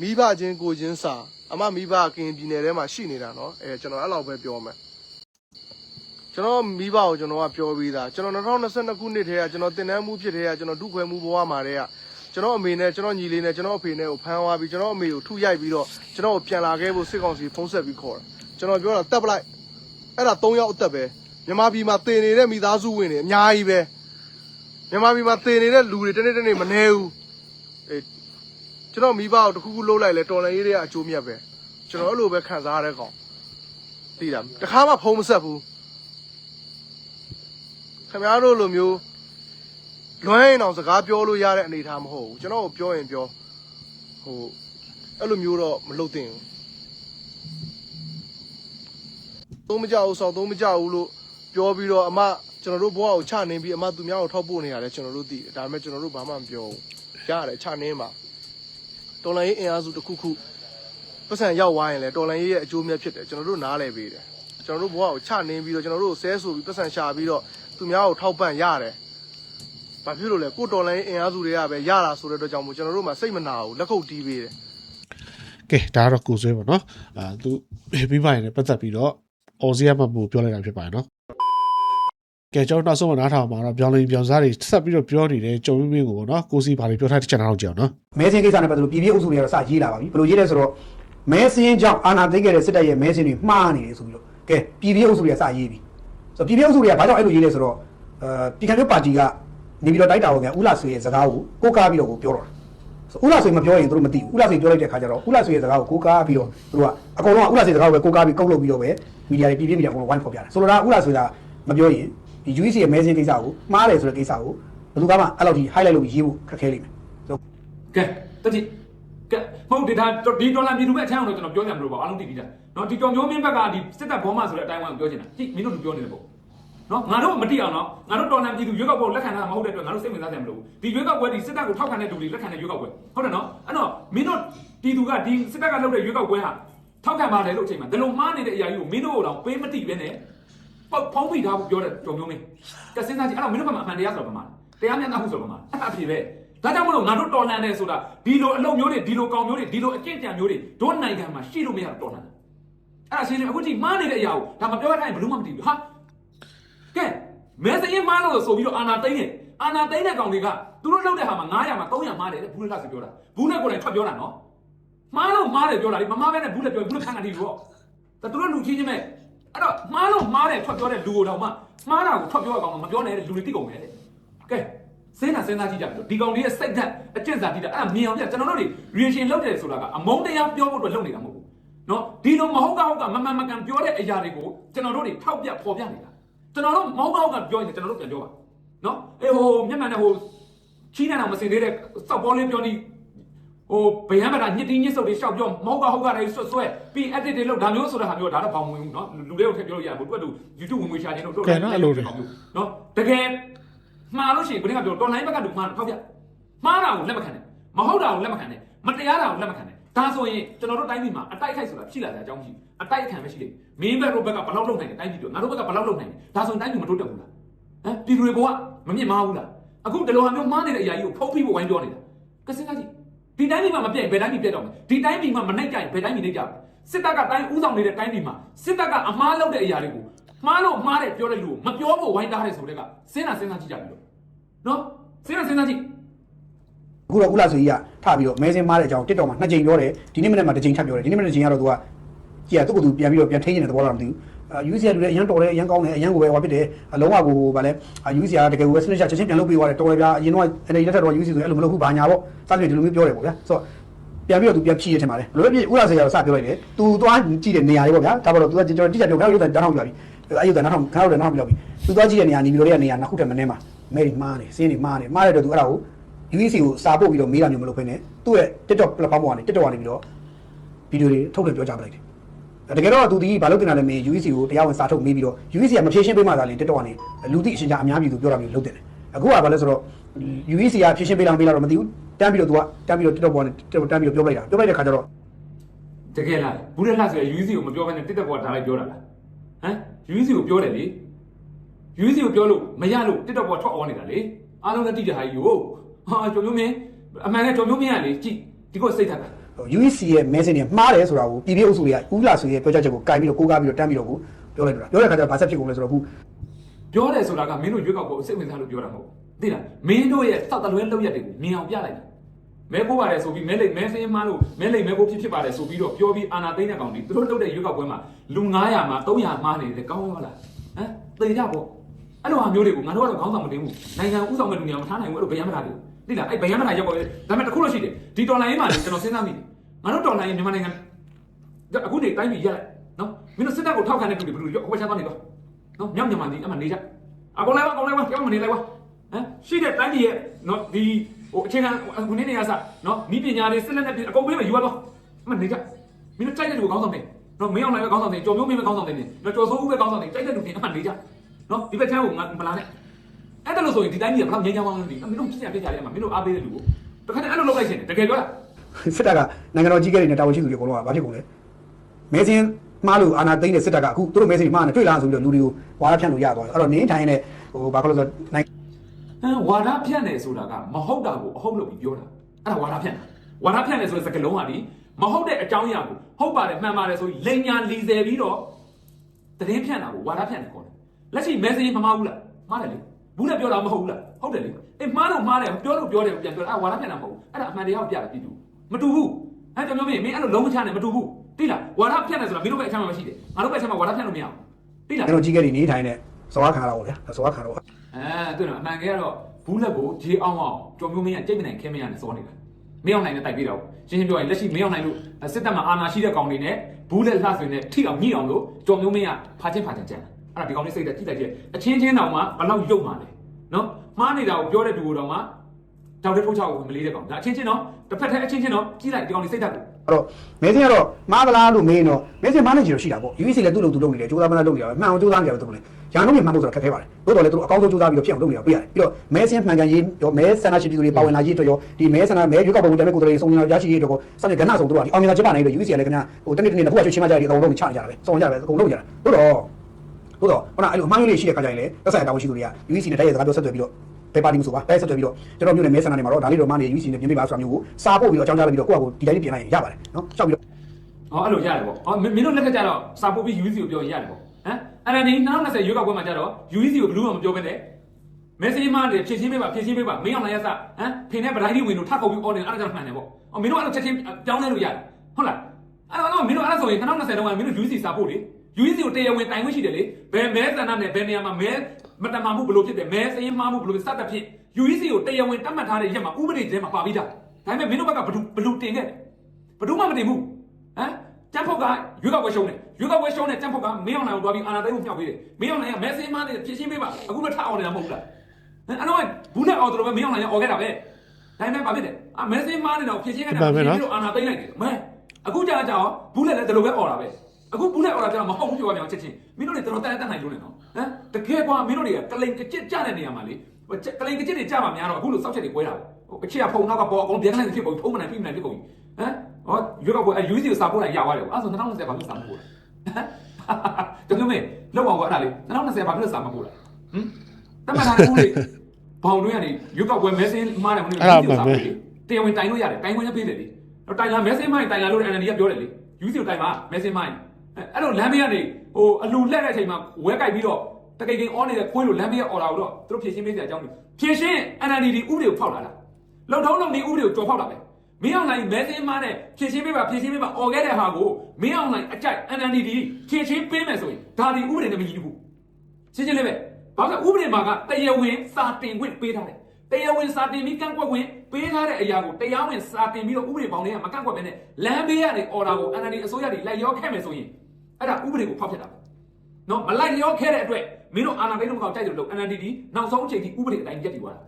မိဘချင်းကိုချင်းစာအမမိဘကင်ပြည်နယ်ထဲမှာရှိနေတာเนาะအဲကျွန်တော်အဲ့လောက်ပဲပြောမယ်ကျွန်တော်မိဘကိုကျွန်တော်ကပြောပြီးသားကျွန်တော်2022ခုနှစ်ထဲကကျွန်တော်တင်တန်းမှုဖြစ်ထဲကကျွန်တော်ဒုခွဲမှုဘဝမှာတည်းက ကျွန်တော်အမေနဲ့ကျွန်တော်ညီလေးနဲ့ကျွန်တော်အဖေနဲ့ကိုဖမ်းသွားပြီးကျွန်တော်အမေကိုထုရိုက်ပြီးတော့ကျွန်တော်ကိုပြန်လာခဲ့ဖို့စစ်ကောင်စီဖုံးဆက်ပြီးခေါ်တာကျွန်တော်ပြောတာတက်ပလိုက်အဲ့ဒါ3ယောက်အသက်ပဲမြန်မာပြည်မှာတည်နေတဲ့မိသားစုဝင်တွေအများကြီးပဲမြန်မာပြည်မှာတည်နေတဲ့လူတွေတနေ့တနေ့မနေဘူးအေးကျွန်တော်မိဘကိုတစ်ခုခုလှုပ်လိုက်လဲတော်လန်ရေးတွေကအကျိုးမြတ်ပဲကျွန်တော်အဲ့လိုပဲခံစားရတဲ့ကောင်သိလားတခါမှဖုံးမဆက်ဘူးခင်ဗျားတို့လိုမျိုး လွမ်းရင်အောင်စကားပြောလို့ရတဲ့အနေအထားမဟုတ်ဘူးကျွန်တော်ကိုပြောရင်ပြောဟိုအဲ့လိုမျိုးတော့မလုပ်သင့်ဘူးသုံးမကြဘူးစောက်သုံးမကြဘူးလို့ပြောပြီးတော့အမကျွန်တော်တို့ဘဝကိုချနေပြီးအမသူများကိုထောက်ပို့နေရတယ်ကျွန်တော်တို့သိတယ်ဒါပေမဲ့ကျွန်တော်တို့ဘာမှမပြောဘူးရတယ်ချနေမှာတော်လိုင်းရေးအင်အားစုတစ်ခုခုပတ်စံရောက်သွားရင်လည်းတော်လိုင်းရေးရဲ့အကျိုးမြတ်ဖြစ်တယ်ကျွန်တော်တို့နားလည်ပေးတယ်ကျွန်တော်တို့ဘဝကိုချနေပြီးတော့ကျွန်တော်တို့ဆဲဆိုပြီးပတ်စံရှာပြီးတော့သူများကိုထောက်ပံ့ရတယ် ဘာဖြစ်လို့လဲကိုတော်လိုင်းရေးအင်အားစုတွေကပဲရတာဆိုတဲ့အတွက်ကြောင့်မို့ကျွန်တော်တို့မှစိတ်မနာဘူးလက်ခုပ်တီးပေးတယ်ကဲဒါကတော့ကိုဆွဲပါနော်အာသူပြီးပါရင်လည်းပတ်သက်ပြီးတော့အော်စီယာမပူပြောလိုက်တာဖြစ်ပါတယ်နော်ကဲကျွန်တော်နောက်ဆုံးမနားထောင်မှာတော့ပြောင်းလဲပြောင်းစားတွေဆက်ပြီးတော့ပြောနေတယ်ကြုံမင်းမင်းကိုပေါ့နော်ကိုစီဘာတွေပြောထားတဲ့ချက်နားတော့ကြအောင်နော်မဲစင်းကိစ္စနဲ့ပတ်သက်လို့ပြည်ပြည့်အုပ်စုတွေကတော့စရေးလာပါပြီဘယ်လိုရေးလဲဆိုတော့မဲစင်းကြောင့်အာဏာသိမ်းခဲ့တဲ့စစ်တပ်ရဲ့မဲစင်းတွေမှားနေတယ်ဆိုပြီးတော့ကဲပြည်ပြည့်အုပ်စုတွေကစရေးပြီဆိုတော့ပြည်ပြည့်အုပ်စုတွေကဘာကြောင့်အဲ့လိုရေးလဲဆိုတော့အဲပြည်ခံမျိုးပါတီက နေပြီးတော့တိုက်တာဝင်ကဥလာဆွေရဲ့စကားကိုကိုးကားပြီးတော့ကိုပြောတော့ဆိုဥလာဆွေမပြောရင်သူတို့မသိဘူးဥလာဆွေပြောလိုက်တဲ့ခါကျတော့ဥလာဆွေရဲ့စကားကိုကိုးကားပြီးတော့သူတို့ကအကုန်လုံးကဥလာဆွေစကားကိုပဲကိုးကားပြီးကုတ်လုပ်ပြီးတော့ပဲမီဒီယာတွေပြည်ပြည့်မီဒီယာအကုန်လုံးဝိုင်းဖော်ပြတယ်ဆိုလိုတာဥလာဆွေကမပြောရင်ဒီ UEC ရဲ့မဲစင်းကိစ္စကိုမှားတယ်ဆိုတဲ့ကိစ္စကိုဘယ်သူကမှအဲ့လောက်ကြီး highlight လုပ်ပြီးရေးဖို့ခက်ခဲလိမ့်မယ်ဆိုကဲတတိကဲမဟုတ်ဒီဒါဒီဒေါ်လာပြည်သူပဲအထက်အောင်တော့ကျွန်တော်ပြောကြမလို့ပါအားလုံးသိပြီးသားနော်ဒီတော်မျိုးမင်းဘက်ကဒီစစ်တပ်ဘောမဆိုတဲ့အတိုင်းဝိုင်းကိုပြောချင်တာဟိမင်းတို့လူပြောနေတယ်ပေါ့ နော်ငါတို့မတိအောင်နော်ငါတို့တော်လန်ပြည်သူရွေးကောက်ပွဲလက်ခံတာမဟုတ်တဲ့အတွက်ငါတို့စိတ်ဝင်စားကြမလို့ဒီရွေးကောက်ပွဲဒီစစ်တပ်ကိုထောက်ခံတဲ့လူတွေလက်ခံတဲ့ရွေးကောက်ပွဲဟုတ်တယ်နော်အဲ့တော့မင်းတို့ပြည်သူကဒီစစ်တပ်ကလုပ်တဲ့ရွေးကောက်ပွဲဟာထောက်ခံပါတယ်လို့အချိန်မှာဒီလိုမှားနေတဲ့အရာကြီးကိုမင်းတို့တော့ပေးမတိပဲနဲ့ပေါ့ဖုံးပြီးသားပြောတဲ့တော်မျိုးမင်းကစဉ်းစားကြည့်အဲ့တော့မင်းတို့ကအမှန်တရားဆိုတော့ဘာမှတရားမျှတမှုဆိုတော့ဘာမှအဲ့အဖြစ်ပဲဒါကြောင့်မလို့ငါတို့တော်လှန်တယ်ဆိုတာဒီလိုအလုပ်မျိုးတွေဒီလိုကောင်မျိုးတွေဒီလိုအကျင့်ကြံမျိုးတွေတို့နိုင်ငံမှာရှိလို့မရတော့တော်လှန်တယ်အဲ့ဒါရှင်းနေအခုကြည့်မားနေတဲ့အရာကိုဒါမပြောရတိုင်းဘယ်လို့မှမသိဘူးဟာကဲ မဲစရင်မားလို့ဆိုပြီးတော့အာနာသိမ့်နေအာနာသိမ့်တဲ့ကောင်တွေကသူတို့လုပ်တဲ့ဟာမှာ900မှာ300မားတယ်တဲ့ဘူးလက်ဆိုပြောတာဘူးနဲ့ကိုယ်တိုင်ထွက်ပြောတာနော်မားလို့မားတယ်ပြောတာဒီမမားပဲနဲ့ဘူးလက်ပြောဘူးလက်ခံတာဒီလိုတော့ဒါသူတို့လူချင်းချင်းပဲအဲ့တော့မားလို့မားတယ်ထွက်ပြောတဲ့လူကိုတော့မှမားတာကိုထွက်ပြောရကောင်မပြောနဲ့တဲ့လူတွေတိကုန်တယ်တဲ့ကဲ စဉ်းစားစဉ်းစားကြည့်ကြပြီဒီကောင်လေးရဲ့စိတ်ဓာတ်အကျင့်စာတိတာအဲ့ဒါမြင်အောင်ပြကျွန်တော်တို့တွေ reaction လုပ်တယ်ဆိုတာကအမုန်းတရားပြောဖို့အတွက်လုပ်နေတာမဟုတ်ဘူးเนาะဒီလိုမဟုတ်ကဟုတ်ကမမှန်မကန်ပြောတဲ့အရာတွေကိုကျွန်တော်တို့တွေထောက်ပြဖော်ပြနေတာ ကျွန်တော်တို့မဟုတ်ကဟုတ်ကပြောရင်ကျွန်တော်တို့ပြန်ပြောပါเนาะအေးဟိုမျက်မှန်နဲ့ဟိုချီးနေအောင်မစင်သေးတဲ့စောက်ပေါ်လေးပြောနေဟိုဗယံပတာညစ်တီးညစ်စုပ်တွေရှောက်ပြောမဟုတ်ကဟုတ်ကတွေဆွတ်ဆွဲပြီး edit တွေလုပ်ဒါမျိုးဆိုတာဟာမျိုးဒါတော့ဘောင်ဝင်ဘူးเนาะလူတွေကိုထည့်ပြောလို့ရဘူးတွက်တူ YouTube ဝင်ငွေရှာခြင်းတို့တို့ ကဲနော်အဲ့လိုတွေ เนาะတကယ် မှားလို့ရှိရင်ဘယ်နည်းကပြောတော်လိုင်းဘက်ကလူမှားတော့ထောက်ပြမှားတာကိုလက်မခံနဲ့မဟုတ်တာကိုလက်မခံနဲ့မတရားတာကိုလက်မခံနဲ့ ့ ဒါဆိုရင်ကျွန်တော်တို့တိုင်းပြည်မှာအတိုက်ခိုက်ဆိုတာဖြစ်လာတဲ့အကြောင်းရှိအတိုက်ခံပဲရှိတယ်မင်းဘက်တို့ဘက်ကဘယ်လောက်လုပ်နိုင်လဲတိုင်းပြည်တို့ငါတို့ဘက်ကဘယ်လောက်လုပ်နိုင်လဲဒါဆိုရင်တိုင်းပြည်မတိုးတက်ဘူးလားဟမ်ပြည်သူတွေဘဝမမြင့်မားဘူးလားအခုဒီလိုဟာမျိုးမှားနေတဲ့အရာကြီးကိုဖုံးပြီးဖို့ဝိုင်းပြောနေတာကစင်ကကြီးဒီတိုင်းပြည်မှာမပြည့်ဘယ်တိုင်းပြည်ပြည့်တော့မလဲဒီတိုင်းပြည်မှာမနိုင်ကြရင်ဘယ်တိုင်းပြည်နိုင်ကြလဲစစ်တပ်ကတိုင်းဥဆောင်နေတဲ့တိုင်းပြည်မှာစစ်တပ်ကအမားလုပ်တဲ့အရာတွေကိုမှားလို့မှားတယ်ပြောတဲ့လူကိုမပြောဖို့ဝိုင်းတားတယ်ဆိုတဲ့ကစဉ်းစားစဉ်းစားကြည့်ကြပြီလို့နော်စဉ်းစားစဉ်းစားကြည့် အခုတော့ဥလာဆိုကြီးကထပြီးတော့မဲစင်းမားတဲ့အကြောင်း TikTok မှာနှစ်ကြိမ်ပြောတယ်ဒီနေ့မနေ့မှာတစ်ကြိမ်ထပ်ပြောတယ်ဒီနေ့မနေ့တစ်ကြိမ်ကတော့သူကကြည်သူ့ကိုယ်သူပြန်ပြီးတော့ပြန်ထိန်းနေတဲ့သဘောတော့မသိဘူးအာ UC ကလူလည်းအရန်တော်တယ်အရန်ကောင်းတယ်အရန်ကိုပဲဟောဖြစ်တယ်အလုံးဝကိုဗာလဲ UC ကတကယ်ကိုပဲစနစ်ချချက်ချင်းပြန်လုပ်ပေးသွားတယ်တော်တယ်ဗျာအရင်တော့အဲ့ဒီလက်ထက်တော့ UC ဆိုအဲ့လိုမလုပ်ဘူးဘာညာပေါ့စသဖြင့်ဒီလိုမျိုးပြောတယ်ပေါ့ဗျာဆိုတော့ပြန်ပြီးတော့သူပြန်ဖြည့်ရထင်ပါတယ်ဘယ်လိုပဲဖြစ်ဥလာစေကတော့စပြောလိုက်တယ်သူသွားကြည့်တဲ့နေရာလေးပေါ့ဗျာဒါပေါ့တော့သူကကျွန်တော်တိကျပြောခါရုပ်တန်းတောင်းပြပြီအဲ့ရုပ်တန်းနောက်ခါရုပ်တန်းနောက်ပြပြီသူသွားကြည့်တဲ့နေရာနေပြီးတော့တဲ့နေရာနှစ်ခုတည်းမနေမှာမဲတွေမှားနေစင်းတွေမှားနေမှားတဲ့တော့သူအဲ့ဒါကို UC ကိုစာပို့ပြီးတော့မေးတာမျိုးမလုပ်ဘဲနဲ့သူ့ရဲ့ TikTok platform ပေါ်ကနေ TikTok ကနေပြီးတော့ဗီဒီယိုတွေထုတ်လွှင့်ပြောကြားပလိုက်တယ်တကယ်တော့သူဒီဘာလို့တင်တာလဲမေး UC ကိုတရားဝင်စာထုတ်မေးပြီးတော့ UC ကမဖြေရှင်းပေးမှသာလေ TikTok ကနေလူသိအရှင်ကြားအများပြည်သူပြောတာမျိုးလုပ်တယ်အခုကဘာလဲဆိုတော့ UC ကဖြေရှင်းပေးလားမေးလားတော့မသိဘူးတန်းပြီးတော့သူကတန်းပြီးတော့ TikTok ပေါ်ကနေတန်းပြီးတော့ပြောလိုက်တာပြောလိုက်တဲ့ခါကျတော့တကယ်လားဘူးလက်လှဆိုရ UC ကိုမပြောဘဲနဲ့တစ်တက်ပေါ်ထားလိုက်ပြောတာလားဟမ် UC ကိုပြောတယ်လေ UC ကိုပြောလို့မရလို့တစ်တက်ပေါ်ထွက်အောင်နေတာလေအားလုံးလည်းတိကျဟာကြီးကို ဟာကျော်မျိုးမင်းအမှန်နဲ့ကျော်မျိုးမင်းကလေကြည့်ဒီကိုစိတ်ထက်တာ UC ရဲ့ message တွေမှားတယ်ဆိုတာကိုပြည်ပြည်အုပ်စုတွေကဦးလာဆိုရဲ့ပြောကြားချက်ကိုကင်ပြီးတော့ကိုးကားပြီးတော့တန်းပြီးတော့ကိုပြောလိုက်တာပြောတဲ့ခါကျတော့ဘာဆက်ဖြစ်ကုန်လဲဆိုတော့အခုပြောတယ်ဆိုတာကမင်းတို့ရွက်ကောက်ကိုစိတ်ဝင်စားလို့ပြောတာမဟုတ်သိလားမင်းတို့ရဲ့စောက်တလွဲလောက်ရက်တွေကိုမြင်အောင်ပြလိုက်တာမဲကိုပါတယ်ဆိုပြီးမဲလိတ်မဲစင်းမားလို့မဲလိတ်မဲကိုဖြစ်ဖြစ်ပါတယ်ဆိုပြီးတော့ပြောပြီးအာနာသိမ့်တဲ့ကောင်တွေသူတို့လုပ်တဲ့ရွက်ကောက်ပွဲမှာလူ900မှာ300မှားနေတယ်ကောင်းရောလားဟမ်သေကြပေါ့အဲ့လိုဟာမျိုးတွေကိုငါတို့ကတော့ခေါင်းဆောင်မတင်ဘူးနိုင်ငံဥဆောင်မဲ့လူများမထားနိုင်ဘူးအဲ့လိုဗယံမထားဘူး သိလားအဲ့ဗယံမထားရောက်ပေါ်တယ်ဒါပေမဲ့တစ်ခုလို့ရှိတယ်ဒီတော်လိုင်းမှာလေကျွန်တော်စဉ်းစားမိတယ်ငါတို့တော်လိုင်းမြန်မာနိုင်ငံအခုနေတိုင်းပြည်ရက်လိုက်နော်မင်းတို့စစ်တပ်ကိုထောက်ခံတဲ့လူတွေဘယ်လိုရောက်ဟိုချမ်းသွားနေတော့နော်မြောက်မြန်မာပြည်အမှနေကြအကုန်လိုက်ပါအကုန်လိုက်ပါကြောက်မနေလိုက်ပါဟမ်ရှိတဲ့တိုင်းပြည်ရဲ့နော်ဒီဟိုအခြေခံခုနေ့နေရစနော်ဤပညာတွေစစ်လက်နဲ့အကုန်ပေးမယ်ယူရတော့အမှနေကြမင်းတို့တိုက်တဲ့လူကောင်းဆောင်တယ်နော်မင်းအောင်လိုက်ပဲကောင်းဆောင်တယ်ကြော်မျိုးမင်းပဲကောင်းဆောင်တယ်နော်ကြော်စိုးဦးပဲကောင်းဆောင်တယ်တိုက်တဲ့လူတွေအမှနေကြနော်ဒီဘက်ချမ်းကိုငါမလာနဲ့ အဲ့ဒါလို့ဆိုရင်ဒီတိုင်းပြည်ကဘယ်လောက်ငြိမ်းချမ်းအောင်လဲဒီမင်းတို့ပြည့်ရပြည့်ကြတယ်အမှမင်းတို့အားပေးတဲ့လူကိုတခါတည်းအဲ့လိုလုပ်လိုက်ရှင်တကယ်ပြောတာစစ်တပ်ကနိုင်ငံတော်ကြီးကဲတွေနဲ့တာဝန်ရှိသူတွေအကုန်လုံးကဘာဖြစ်ကုန်လဲမဲစင်းမှားလို့အာဏာသိမ်းတဲ့စစ်တပ်ကအခုသူတို့မဲစင်းမှားနေတွေ့လားဆိုပြီးတော့လူတွေကိုဝါရဖြန့်လို့ရသွားတယ်အဲ့တော့နင်းထိုင်နေတဲ့ဟိုဘာလို့လဲဆိုတော့နိုင်ငံဟမ်ဝါဒဖြန့်တယ်ဆိုတာကမဟုတ်တာကိုအဟုတ်လို့ပြီးပြောတာအဲ့ဒါဝါဒဖြန့်တာဝါဒဖြန့်တယ်ဆိုတဲ့စကားလုံးကဒီမဟုတ်တဲ့အကြောင်းအရာကိုဟုတ်ပါတယ်မှန်ပါတယ်ဆိုလိန်ညာလီဆယ်ပြီးတော့တရင်ဖြန့်တာကိုဝါဒဖြန့်တယ်ခေါ်တယ်လက်ရှိမဲစင်းမမှားဘူးလားမှားတယ်လေ ဘူးလည်းပြောတာမဟုတ်ဘူးလားဟုတ်တယ်လေအေးမှားလို့မှားတယ်ပြောလို့ပြောတယ်ပြန်ပြောအဲ့ဝါဒဖြန့်တာမဟုတ်ဘူးအဲ့ဒါအမှန်တရားကိုပြတာပြည်သူမတူဘူးအဲ့ကြောင့်မျိုးမင်းမင်းအဲ့လိုလုံးဝချနဲ့မတူဘူးတိလားဝါဒဖြန့်တယ်ဆိုတာမင်းတို့ပဲအချမ်းမှမရှိတယ်ငါတို့ပဲအချမ်းမှဝါဒဖြန့်လို့မရဘူးတိလားနိုင်ငံတော်ကြီးကဲတွေနေထိုင်တဲ့ဇော်ခါတော့ဗျာဇော်ခါတော့အဲတွေ့တော့အမှန်ကဲကတော့ဘူးလက်ကိုဂျေးအောင်အောင်ကြော်မျိုးမင်းကကြိတ်မနိုင်ခဲမရနဲ့စောနေတာမင်းအောင်နိုင်နဲ့တိုက်ပြီးတော့ရှင်းရှင်းပြောရင်လက်ရှိမင်းအောင်နိုင်လို့စစ်တပ်မှာအာဏာရှိတဲ့ကောင်တွေနဲ့ဘူးလက်လှဆွေနဲ့ထိအောင်ညှိအောင်လို့ကြော်မျိုးမင်းကဖာချင်းဖာချင်းကြံ အဲ့ဒါဒီကောင်လေးစိတ်တက်ကြည့်လိုက်ကြအချင်းချင်းတောင်မှဘလောက်ရုပ်မှလဲနော်မှားနေတာကိုပြောတဲ့သူကိုတော့မှတောက်တဲ့ထုတ်ချောက်ကိုမလေးတဲ့ကောင်ဒါအချင်းချင်းနော်တစ်ဖက်တည်းအချင်းချင်းနော်ကြည့်လိုက်ဒီကောင်လေးစိတ်တက်ကိုအဲ့တော့မဲစင်းကတော့မှားသလားလို့မေးရင်တော့မဲစင်းမှားနေကြလို့ရှိတာပေါ့ UEC လည်းသူ့လိုသူလုပ်နေတယ်ကြိုးစားမလားလုပ်နေတာပဲမှန်အောင်ကြိုးစားနေတယ်သူတို့လည်းညာလုံးမြမှန်ဖို့ဆိုတာခက်ခဲပါတယ်တိုးတော်လည်းသူတို့အကောင်းဆုံးကြိုးစားပြီးတော့ဖြစ်အောင်လုပ်နေတာပြရတယ်ပြီးတော့မဲစင်းမှန်ကန်ရေးရောမဲဆန္ဒရှိပြည်သူတွေပါဝင်လာရေးအတွက်ရောဒီမဲဆန္ဒမဲရွေးကောက်ပွဲဝင်တဲ့ကိုယ်တွေစုံစမ်းရရှိရေးအတွက်ကိုစတဲ့ကဏ္ဍဆုံးသူတို့ကဒီအောင်မြင်တာကျမနိုင်လို့ UEC ကလည်းခင်ဗျာဟိုတနေ့တနေ့တစ်ခုကချင်းချင်းမကြရဒီအကုန်လုံးချနေကြတာပဲစုံကြတယ်ပဲအကုန်လုံးကြတာတိုးတော် တိုးတော်ခုနအဲ့လိုအမှားမျိုးလေးရှိတဲ့ခါကျရင်လည်းသက်ဆိုင်တာဝန်ရှိသူတွေက UEC နဲ့တိုက်ရိုက်စကားပြောဆက်သွယ်ပြီးတော့ဘယ်ပါတီမဆိုပါတိုက်ဆက်သွယ်ပြီးတော့ကျွန်တော်မျိုးနဲ့မဲဆန္ဒနေမှာတော့ဒါလေးတော့မနေ UEC နဲ့ပြင်ပေးပါဆိုတာမျိုးကိုစာပို့ပြီးတော့အကြောင်းကြားလိုက်ပြီးတော့ကိုယ့်အကူဒီတိုင်းပြင်လိုက်ရင်ရပါတယ်နော်ရှောက်ပြီးတော့ဟောအဲ့လိုရတယ်ပေါ့ဟောမင်းတို့လက်ကကြတော့စာပို့ပြီး UEC ကိုပြောရင်ရတယ်ပေါ့ဟမ်အဲ့ဒါနေ2020ရွေးကောက်ပွဲမှာကြတော့ UEC ကိုဘယ်လို့မှမပြောဘဲနဲ့မက်ဆေ့မှားတယ်ဖြည့်ရှင်းပေးပါဖြည့်ရှင်းပေးပါမင်းအောင်လိုက်ရစဟမ်ဖင်နဲ့ဗတိုင်းဝင်တို့ထပ်ခုတ်ပြီးအော်နေအဲ့ဒါကြောင့်မှန်တယ်ပေါ့အော်မင်းတို့အဲ့လိုချက်ချင်းပြောင်းလဲလို့ရတယ်ဟုတ်လားအဲ့တော့မင်းတို့အဲ့ဒါဆိုရင်2020တုန်းကမင်းတို့ UEC စာပို့လေ UEC ကိုတရားဝင်တိုင်ခွင့်ရှိတယ်လေဘယ်မဲဆန္ဒနဲ့ဘယ်နေရာမှာမဲမတမာမှုဘလို့ဖြစ်တယ်မဲစရင်မှားမှုဘလို့စသဖြင့် UEC ကိုတရားဝင်တတ်မှတ်ထားတဲ့ရက်မှာဥပဒေထဲမှာပါပြီးသားဒါပေမဲ့မင်းတို့ဘက်ကဘလူဘလူတင်ခဲ့တယ်ဘလူမှမတင်ဘူးဟမ်တန်ဖို့ကရွေးကောက်ပွဲရှုံးတယ်ရွေးကောက်ပွဲရှုံးတဲ့တန်ဖို့ကမင်းအောင်နိုင်ကိုတွားပြီးအာဏာသိမ်းမှုမြောက်ပေးတယ်မင်းအောင်နိုင်ကမဲစင်းမားတယ်ဖြည့်ရှင်းပေးပါအခုလည်းထအောင်နေတာမဟုတ်ဘူးလားအဲ့တော့ဘူးနဲ့အော်တော်ပဲမင်းအောင်နိုင်အော်ခဲ့တာပဲဒါပေမဲ့ဘာဖြစ်လဲအမဲစင်းမားနေတော့ဖြစ်ချင်းခဲ့တာတို့အာနာသိမ့်လိုက်တယ်မဲအခုကြာကြာဘူးနဲ့လည်းဒီလိုပဲအော်တာပဲ အခုဘူးနဲ့အော်တာကြာမဟုတ်ဘူးပြောရအောင်ချက်ချင်းမင်းတို့တွေတော်တော်တန်တန်နိုင်လို့နေနော်ဟမ်တကယ်ကွာမင်းတို့တွေကကလိန်ကကြစ်ကြတဲ့နေရာမှာလေကလိန်ကကြစ်တွေကြမှာများတော့အခုလိုစောက်ချက်တွေကွဲတာဟိုအခြေကဖုံနောက်ကပေါ်အကုန်ပြန်လိုက်ဖြစ်ပုံထုံးမနိုင်ပြိမနိုင်ဖြစ်ပုံဟမ်ဟောရွေးကောက်ပွဲအဲ UC ကိုစာပို့လိုက်ရသွားတယ်အဲ့ဆို2020ဘာလို့စာမပို့လဲတကယ်မင်းလောက်အောင်ကအဲ့ဒါလေ2020ဘာလို့စာမပို့လဲဟမ်တမန်တော်ဦးလေဘောင်တွင်းကနေရွက်ကောက်ပွဲမဲစင်းမားတယ်ဘုန်းကြီးတရားဝင်တိုင်လို့ရတယ်တိုင်ခွင့်ရပေးတယ်လေတော့တိုင်လာမဲစင်းမိုင်းတိုင်လာလို့ NLD ကပြောတယ်လေယူစီကိုတိုင်ပါမဲစင်းမိုင်း အဲ့တော့လမ်းဘေးကနေဟိုအလူလက်တဲ့အချိန်မှာဝဲကြိုက်ပြီးတော့တကိတ်ကိန်းအောနေတဲ့ခွေးလိုလမ်းဘေးကအော်လာတော့သူတို့ဖြည့်ရှင်းပေးစရာအကြောင်းတွေဖြည့်ရှင်း NLD ဒီဥပဒေကိုဖောက်လာတာလုံထုံးလုံနေဥပဒေကိုကြော်ဖောက်တာပဲမင်းအောင်လိုင်းမဲစင်းမားနဲ့ဖြည့်ရှင်းပေးပါဖြည့်ရှင်းပေးပါអော်ခဲ့တဲ့ဟာကိုမင်းအောင်လိုင်းအကြိုက် NND ဖြည့်ရှင်းပေးမယ်ဆိုရင်ဒါဒီဥပဒေနဲ့မညီဘူးရှင်းရှင်းလေးပဲဘာလို့ဥပဒေမှာကတရားဝင်စာတင်ခွင့်ပေးထားတယ်တရားဝင်စာတင်ပြီးကန့်ကွက်ခွင့်ပေးထားတဲ့အရာကိုတရားဝင်စာတင်ပြီးတော့ဥပဒေပေါင်းတွေကမကန့်ကွက်ဘဲနဲ့လမ်းဘေးကနေ order ကို NND အစိုးရတွေလိုက်ရောခဲ့မယ်ဆိုရင် အဲ့ဒါဥပဒေကိုဖောက်ဖျက်တာပဲနော်မလိုက်ရောခဲ့တဲ့အတွက်မင်းတို့အာဏာသိမ်းလို့မကောက်တိုက်တယ်လို့ NLD နောက်ဆုံးအချိန်ထိဥပဒေအတိုင်းပြတ်တည်သွားတာ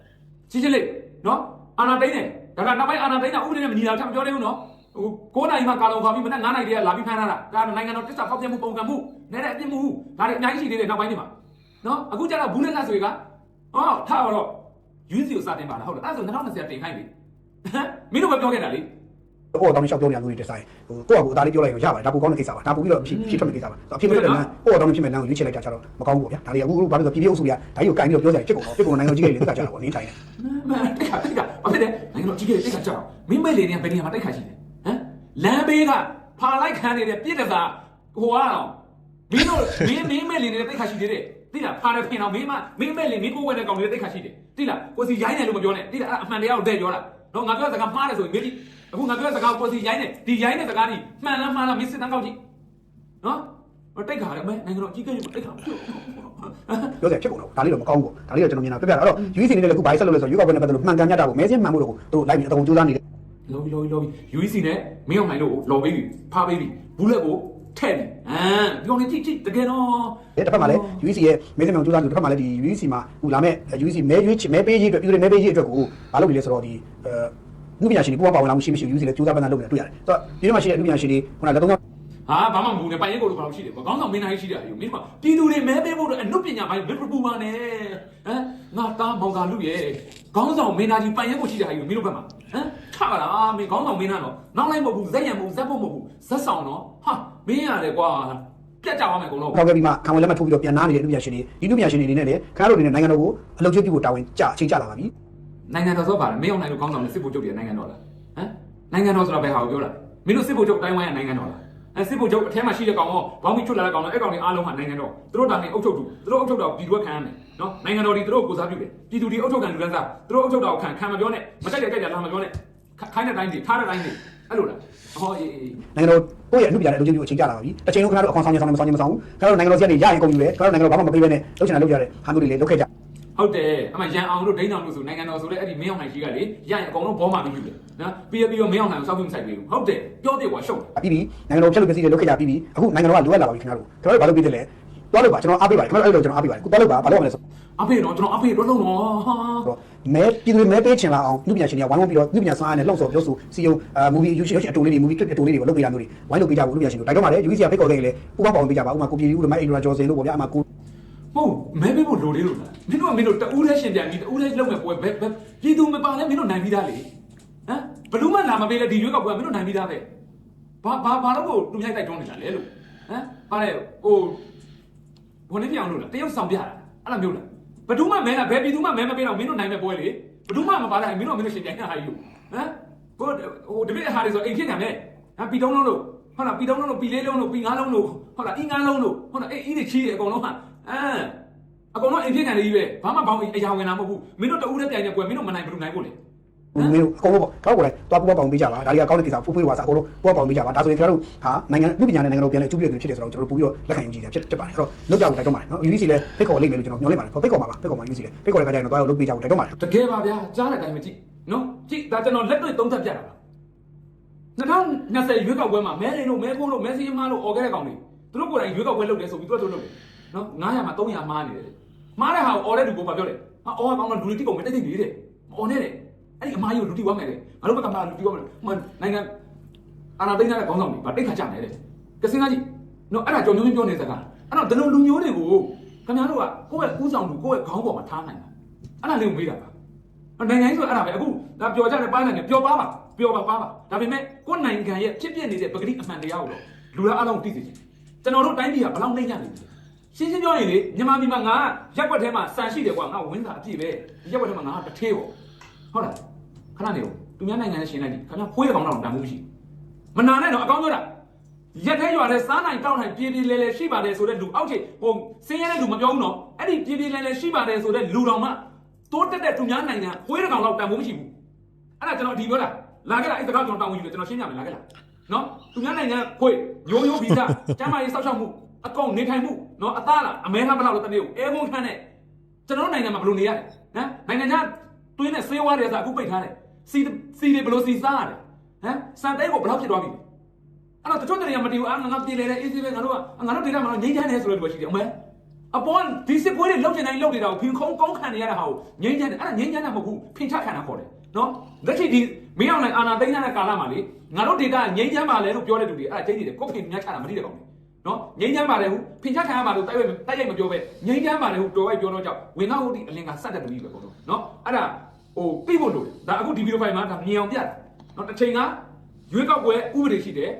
ရှင်းရှင်းလေးနော်အာဏာသိမ်းတယ်ဒါကနောက်ပိုင်းအာဏာသိမ်းတာဥပဒေနဲ့မညီတာထပ်မပြောသေးဘူးနော်ဟို9နိုင်မှကာလုံခေါ်ပြီးမနေ့9နိုင်တည်းကလာပြီးဖမ်းထားတာဒါနိုင်ငံတော်တစ္ဆာဖောက်ပြမှုပုံကံမှုနဲ့တဲ့အပြစ်မှုဒါတွေအများကြီးရှိသေးတယ်နောက်ပိုင်းတွေမှာနော်အခုကျတော့ဘူးလက်လက်တွေကဟောထားတော့ UC ကိုစတင်ပါလားဟုတ်လားအဲ့ဒါဆို2020တင်ခိုင်းပြီမင်းတို့ပဲပြောခဲ့တာလေ ကိုယ့်အတောင်းလျှောက်ပြောနေရလို့ဒီဆိုင်ဟိုကိုယ့်အကူအသားလေးပြောလိုက်ရင်ရပါတယ်ဒါပူကောင်းတဲ့ကိစ္စပါဒါပူပြီးတော့ဖြစ်ဖြစ်ထွက်မယ့်ကိစ္စပါအဖြစ်မဲ့တဲ့လမ်းကိုယ့်အတောင်းဖြစ်မဲ့လမ်းကိုရွေးချယ်လိုက်တာကြတော့မကောင်းဘူးပေါ့ဗျာဒါတွေအခုအခုဘာလို့ဆိုပြည်ပြည်အုပ်စုတွေကဒါကြီးကိုကင်ပြီးတော့ပြောကြတယ်ဖြစ်ကုန်တော့ဖြစ်ကုန်နိုင်ငံတော်ကြီးတွေလည်းတက်ကြတာပေါ့နင်းထိုင်တယ်မတိတ်ခါတိတ်ခါဘာဖြစ်လဲနိုင်ငံတော်ကြီးကတိတ်ခါကြောက်မင်းမဲလေနေဘယ်နေရာမှာတိတ်ခါရှိလဲဟမ်လမ်းဘေးကဖာလိုက်ခံနေတဲ့ပြည့်တဲ့သာဟိုကတော့မင်းတို့မင်းမင်းမဲလေနေတဲ့တိတ်ခါရှိသေးတယ်တိလားဖာတဲ့ဖင်အောင်မင်းမမင်းမဲလေမင်းကိုဝဲတဲ့ကောင်လေးတိတ်ခါရှိတယ်တိလားကိုစီရိုင်းတယ်လို့မပြောနဲ့တိလားအမှန်တရားကိုတဲ့ပြောတာတော့ငါပြောစကားမှားတယ်ဆိုရင်မင်းကြီး အခုငါပြောစကားကိုစီရိုင်းတယ်ဒီရိုင်းတဲ့စကားကြီးမှန်လားမှားလားမင်းစစ်တမ်းကောက်ကြည့်နော်တိတ်ခါတယ်မဲနိုင်ငံတော်ကြီးကတိတ်ခါပြုတ်ပြောကြဖြစ်ကုန်တော့ဒါလေးတော့မကောင်းဘူးဒါလေးတော့ကျွန်တော်မြင်တာပြပြတာအဲ့တော့ UEC နေလည်းအခုဘာဆက်လုပ်လဲဆိုတော့ရွေးကောက်ပွဲနဲ့ပတ်သက်လို့မှန်ကန်ကြတာကိုမဲစင်းမှန်မှုတို့ကိုတို့လိုက်ပြီးအတုံးကြိုးစားနေတယ်လော်ဘီလော်ဘီလော်ဘီ UEC နဲ့မင်းအောင်နိုင်လို့လော်ပေးပြီဖားပေးပြီဘူးလက်ကိုထည့်ပြီဟမ်ဒီကောင်လေးကြည့်ကြည့်တကယ်တော့တစ်ဖက်မှာလည်း UEC ရဲ့မဲစင်းမှန်ကြိုးစားနေတစ်ဖက်မှာလည်းဒီ UEC မှာဟိုလာမဲ့ UEC မဲရွေးမဲပေးရေးအတွက်ပြည်သူတွေမဲပေးရေးအတွက်ကိုဘာလုပ်နေလဲဆိုတော့ဒီအဲ လူပညာရှင်တွေပူပေါင်းပါဝင်လာမှုရှိမရှိ UEC လည်းကြိုးစားပန်းစားလုပ်နေတာတွေ့ရတယ်ဆိုတော့ဒီမှာရှိတဲ့လူပညာရှင်တွေခုနလက်သုံးကဟာဘာမှမဘူးနဲ့ပိုင်ရင်ကိုလိုဘာလို့ရှိတယ်ကွာခေါင်းဆောင်မင်းသားကြီးရှိတယ်အယူမင်းကပြည်သူတွေမဲပေးဖို့တော့အနုပညာပိုင်းမပူပါနဲ့ဟမ်ငါသားမောင်ကလူရဲ့ခေါင်းဆောင်မင်းသားကြီးပိုင်ရင်ကိုရှိတယ်အယူမင်းတို့ဘက်မှာဟမ်ထပါလားမင်းခေါင်းဆောင်မင်းသားတော့နောက်လိုက်မဟုတ်ဘူးဇက်ရံမဟုတ်ဇက်ဖို့မဟုတ်ဘူးဇက်ဆောင်တော့ဟာမင်းရတယ်ကွာပြတ်ကြပါမယ်ကုန်တော့ထောက်ခဲ့ပြီးမှခံဝင်လက်မှတ်ထိုးပြီးတော့ပြန်နားနေတဲ့လူပညာရှင်တွေဒီလူပညာရှင်တွေအနေနဲ့လည်းခင်ဗျားတို့အနေနဲ့နိုင်ငံတော်ကိုအလုပ်ကျွေးပြုဖို့တာဝန်ကြအချိန်ကြလာပါပြီ နိုင်ငံတော်ဆိုပါလားမင်းအောင်နိုင်လို့ခေါင်းဆောင်နဲ့စစ်ဗိုလ်ချုပ်တွေနိုင်ငံတော်လားဟမ်နိုင်ငံတော်ဆိုတာဘယ်ဟာကိုပြောတာမင်းတို့စစ်ဗိုလ်ချုပ်တိုင်းဝိုင်းကနိုင်ငံတော်လားအဲစစ်ဗိုလ်ချုပ်အထဲမှာရှိတဲ့ကောင်ရောဘောင်းမီချွတ်လာတဲ့ကောင်ရောအဲ့ကောင်တွေအားလုံးဟာနိုင်ငံတော်သူတို့တာနေအုပ်ချုပ်သူသူတို့အုပ်ချုပ်တော်ပြည်သူကခံရမယ်နော်နိုင်ငံတော်ဒီသူတို့ကိုစားပြုတယ်ပြည်သူဒီအုပ်ချုပ်ခံလူကန်းစားသူတို့အုပ်ချုပ်တော်ခံခံမပြောနဲ့မတက်ကြကြကြလာမပြောနဲ့ခိုင်းတဲ့တိုင်းတွေထားတဲ့တိုင်းတွေအဲ့လိုလားဟောအေးအေးနိုင်ငံတော်ကိုယ့်ရဲ့အမှုပြတဲ့အလုပ်ကျွေးပြုအချိန်ကြလာပါပြီတစ်ချိန်လုံးခင်ဗျားတို့အခွန်ဆောင်ရဆောင်ရမဆောင်ရမဆောင်ဘူးခင်ဗျားတို့နိုင်ငံတော်စီကနေရရင်ကုန်ယူတယ်ခင်ဗျားတို့နိုင်ငံတော်ဘာမှမပေးဘဲနဲ့လုပ်ချင်တာလုပ်ကြတယ်ဟာမျိုးတွေလည်းလုပ်ခဲ့ကြ ဟုတ်တယ်အမှရန်အောင်တို့ဒိန်းအောင်တို့ဆိုနိုင်ငံတော်ဆိုတဲ့အဲ့ဒီမင်းအောင်နိုင်ကြီးကလေရရင်အကုန်လုံးဘောမှာပြီးယူတယ်နော်ပြီးရပြီးတော့မင်းအောင်နိုင်ကိုစောက်ပြီးမဆိုင်ဘူးဟုတ်တယ်ပြောတယ်ကွာရှုပ်တယ်ပြီးပြီနိုင်ငံတော်ဖြတ်လို့ပစ္စည်းတွေလုပ်ခဲ့ကြပြီးပြီအခုနိုင်ငံတော်ကလိုအပ်လာပါပြီခင်ဗျားတို့ခင်ဗျားတို့ဘာလုပ်ပြီးတယ်လဲတွားလို့ပါကျွန်တော်အားပေးပါတယ်ခင်ဗျားတို့အဲ့လိုကျွန်တော်အားပေးပါတယ်ခုတွားလို့ပါဘာလုပ်ရမလဲဆိုအဖေတော့ကျွန်တော်အဖေတော့လုံးတော့ဟာတော့မဲပြည်သူတွေမဲပေးချင်လာအောင်လူပညာရှင်တွေကဝိုင်းဝန်းပြီးတော့လူပညာစာအားနဲ့လှုပ်ဆော်ပြောဆိုစီယုံအာမူဗီယူရှင်ရုပ်ရှင်အတူလေးတွေမူဗီကလစ်အတူလေးတွေကိုလုပ်ပေးတာမျိုးတွေဝိုင်းလုပ်ပေးကြဖို့လူပညာရှင်တွေတိုက်တော့ပါတယ် UC ကဖိတ်ခေါ်ခဲ့ရင်လည်းပူပေါင်းပါဝင်ပေးကြပါဥပမာကိုပြည်ဦးတို့မိုက်အင်ဒရာဂျော်စင်တို့ပေါ့ဗျာအမကို ဟုတ်မဲပေးဖို့လိုလေးလို့လားမင်းတို့ကမင်းတို့တူးလေးရှင်ပြန်ပြီးတူးလေးလုံးမဲ့ပွဲဘယ်ဘယ်ပြည်သူမပါလဲမင်းတို့နိုင်ပြီးသားလေဟမ်ဘလူးမလာမပေးလဲဒီရွေးကောက်ပွဲမင်းတို့နိုင်ပြီးသားပဲဘာဘာဘာလို့ကိုတူမြိုက်တိုက်တွန်းနေတာလဲလို့ဟမ်ပါလေဟိုဘုန်းကြီးပြောင်းလို့လားတရုတ်ဆောင်ပြတာအဲ့လိုမျိုးလားဘဒူးမမဲလားဘယ်ပြည်သူမမဲမပေးတော့မင်းတို့နိုင်မဲ့ပွဲလေဘဒူးမမပါလဲမင်းတို့မင်းတို့ရှင်ပြန်နေတာဟာကြီးလို့ဟမ်ကိုဟိုတပည့်ဟာတွေဆိုအိမ်ဖြစ်ညာမဲ့ဟမ်ပီတုံးလုံးလို့ဟုတ်လားပီတုံးလုံးလို့ပီလေးလုံးလို့ပီငါးလုံးလို့ဟုတ်လားအီငါးလုံးလို့ဟုတ်လားအေးအီးတွေချီးတယ်အကုန်လုံးဟာ အမ်အကုန်လုံးအိမ်ဖြစ်ခံလေးကြီးပဲဘာမှဘောင်းအရာဝင်တာမဟုတ်ဘူးမင်းတို့တူးတဲ့ပြိုင်တဲ့ကွယ်မင်းတို့မနိုင်ဘူးနိုင်ဖို့လေမင်းတို့အကုန်လုံးပေါ့ကောက်ကိုယ်တိုင်တွားပူပေါင်းပါဝင်ပေးကြပါဒါတွေကကောင်းတဲ့ကိစ္စဖူးဖွေးပါစားအကုန်လုံးပူပေါင်းပါဝင်ပေးကြပါဒါဆိုရင်ကျွန်တော်တို့ဟာနိုင်ငံလူပညာနဲ့နိုင်ငံတော်ပြန်လဲအကျိုးပြည့်တွေဖြစ်တယ်ဆိုတော့ကျွန်တော်တို့ပူပြီးတော့လက်ခံယူကြည့်တယ်ဖြစ်ဖြစ်ပါတယ်အဲ့တော့လုပ်ကြဖို့တိုက်တော့ပါတယ်နော် UC လည်းဖိတ်ခေါ်လိမ့်မယ်လို့ကျွန်တော်ညွှန်လိုက်ပါတယ်ဖိတ်ခေါ်ပါပါဖိတ်ခေါ်ပါ UC လည်းဖိတ်ခေါ်တဲ့ခါကျရင်တော့တွားလုပ်ပေးကြဖို့တိုက်တော့ပါတယ်တကယ်ပါဗျာကြားတဲ့အတိုင်းမကြည့်နော်ကြည့်ဒါကျွန်တော်လက်တွေ့သုံးသပ်ပြတာပါ2020ရွေးကောက်ပွဲမှာမဲရင်တို့မဲဖို့လို့မဲစင်းမားလို့អော်ခဲ့တဲ့ကောင်တွေသူတို့ကိုယ်တိုင်ရွေးကောက်ပွဲလုပ်တယ်ဆိုပြီးသူတို့တို့လုပ်တယ် နော်900မှာ300မှားနေတယ်မှားတဲ့ဟာကိုအော်တဲ့လူကိုပြောတယ်ဟာအော်ကောင်ကလူတိကုန်ပဲတိတ်တိတ်နေတယ်မအော်နဲ့တဲ့အဲ့ဒီအမားကြီးကိုလူတိဝမ်းမယ်တဲ့ငါတို့ဘက်ကမှလူတိဝမ်းမယ်ဟိုနိုင်ငံအာနာသိန်းသားတဲ့ခေါင်းဆောင်တွေဗာတိတ်ခါကြတယ်တဲ့ကစင်းသားကြီးနော်အဲ့ဒါကြောင့်မျိုးပြောနေစကားအဲ့တော့ဒီလိုလူမျိုးတွေကိုခင်ဗျားတို့ကကိုယ့်ရဲ့ဦးဆောင်လူကိုယ့်ရဲ့ခေါင်းပေါ်မှာထားနိုင်တာအဲ့ဒါလေးကိုမေးတာပါနိုင်ငံကြီးဆိုအဲ့ဒါပဲအခုဒါပျော်ကြတဲ့ပိုင်းနိုင်ငံပျော်ပါပါပျော်ပါပါပါဒါပေမဲ့ကိုယ်နိုင်ငံရဲ့ဖြစ်ပျက်နေတဲ့ပဂတိအမှန်တရားကိုတော့လူသားအလုံးသိစေချင်ကျွန်တော်တို့တိုင်းပြည်ကဘယ်လောက်နှိမ့်ရနေလဲ ရှင်းရှင်းပြောရင်လေမြန်မာပြည်မှာငါရက်ွက်ထဲမှာစံရှိတယ်ကွာငါဝင်းစာအပြည့်ပဲရက်ွက်ထဲမှာငါတစ်ထေးပေါ့ဟုတ်လားခဏနေတော့သူများနိုင်ငံနဲ့ရှင်လိုက်ကြည့်ခင်ဗျားခွေးကောင်တော့တန်မှုမရှိမနာနဲ့တော့အကောင်းပြောတာရက်ထဲရွာထဲစားနိုင်တောက်နိုင်ပြေးပြေးလဲလဲရှိပါတယ်ဆိုတဲ့လူအောက်ခြေဟိုစင်းရဲတဲ့လူမပြောဘူးနော်အဲ့ဒီပြေးပြေးလဲလဲရှိပါတယ်ဆိုတဲ့လူတော်မှတိုးတက်တဲ့သူများနိုင်ငံခွေးတစ်ကောင်လောက်တန်ဖို့မရှိဘူးအဲ့ဒါကျွန်တော်ဒီပြောတာလာခဲ့လားအဲ့တကားကျွန်တော်တောင်းဝင်ယူတယ်ကျွန်တော်ရှင်းပြမယ်လာခဲ့လားနော်သူများနိုင်ငံခွေရိုးရိုးဗီဇကျမ်းမာရေးစောက်ရှောက်မှု အကောင်နေထိုင်မှုနော်အသားလားအမဲလားဘယ်လောက်လဲတနေ့ကိုအဲဘုံခန်းနဲ့ကျွန်တော်နိုင်ငံမှာဘယ်လိုနေရလဲနော်နိုင်ငံခြားတွင်းနဲ့ဆေးဝါးတွေဆိုအခုပိတ်ထားတယ်စီစီတွေဘယ်လိုစီစားရတယ်ဟမ်စံတဲကိုဘယ်လောက်ဖြစ်သွားပြီလဲအဲ့တော့တချို့တတွေကမတီးဘူးအာငါငါပြည်လေလေအေးစီပဲငါတို့ကငါတို့ဒေတာမှာငိမ့်ချမ်းနေဆိုလို့ပြောရှိတယ်အမဲအပေါ်ဒီစစ်ပွဲတွေလောက်ကျင်တိုင်းလောက်နေတာကိုဖင်ခုံကောင်းခံနေရတဲ့ဟာကိုငိမ့်ချမ်းတယ်အဲ့ဒါငိမ့်ချမ်းတာမဟုတ်ဘူးဖင်ချခံတာခေါ်တယ်နော်လက်ရှိဒီမင်းအောင်နိုင်အာနာသိန်းတဲ့ကာလမှာလေငါတို့ဒေတာငိမ့်ချမ်းပါလေလို့ပြောတဲ့လူတွေအဲ့ဒါကျိတ်နေတယ်ကိုဖင်မြတ်ချတာမသိတဲ့ကောင် နော်ငိမ့်ချမ်းပါတယ်ဟုဖင်ချခံရမှာလို့တိုက်ရိုက်တိုက်ရိုက်မပြောပဲငိမ့်ချမ်းပါတယ်ဟုတော်ရိုက်ပြောတော့ကြောက်ဝင်တော့ဟုတ်ဒီအလင်ကစက်တဲ့တပီးပဲပေါ့နော်နော်အဲ့ဒါဟိုသိဖို့လိုတယ်ဒါအခုဒီဗီဒီယိုဖိုင်မှာဒါမြင်အောင်ပြတာနော်တစ်ချိန်ကရွေးကောက်ပွဲဥပဒေရှိတယ်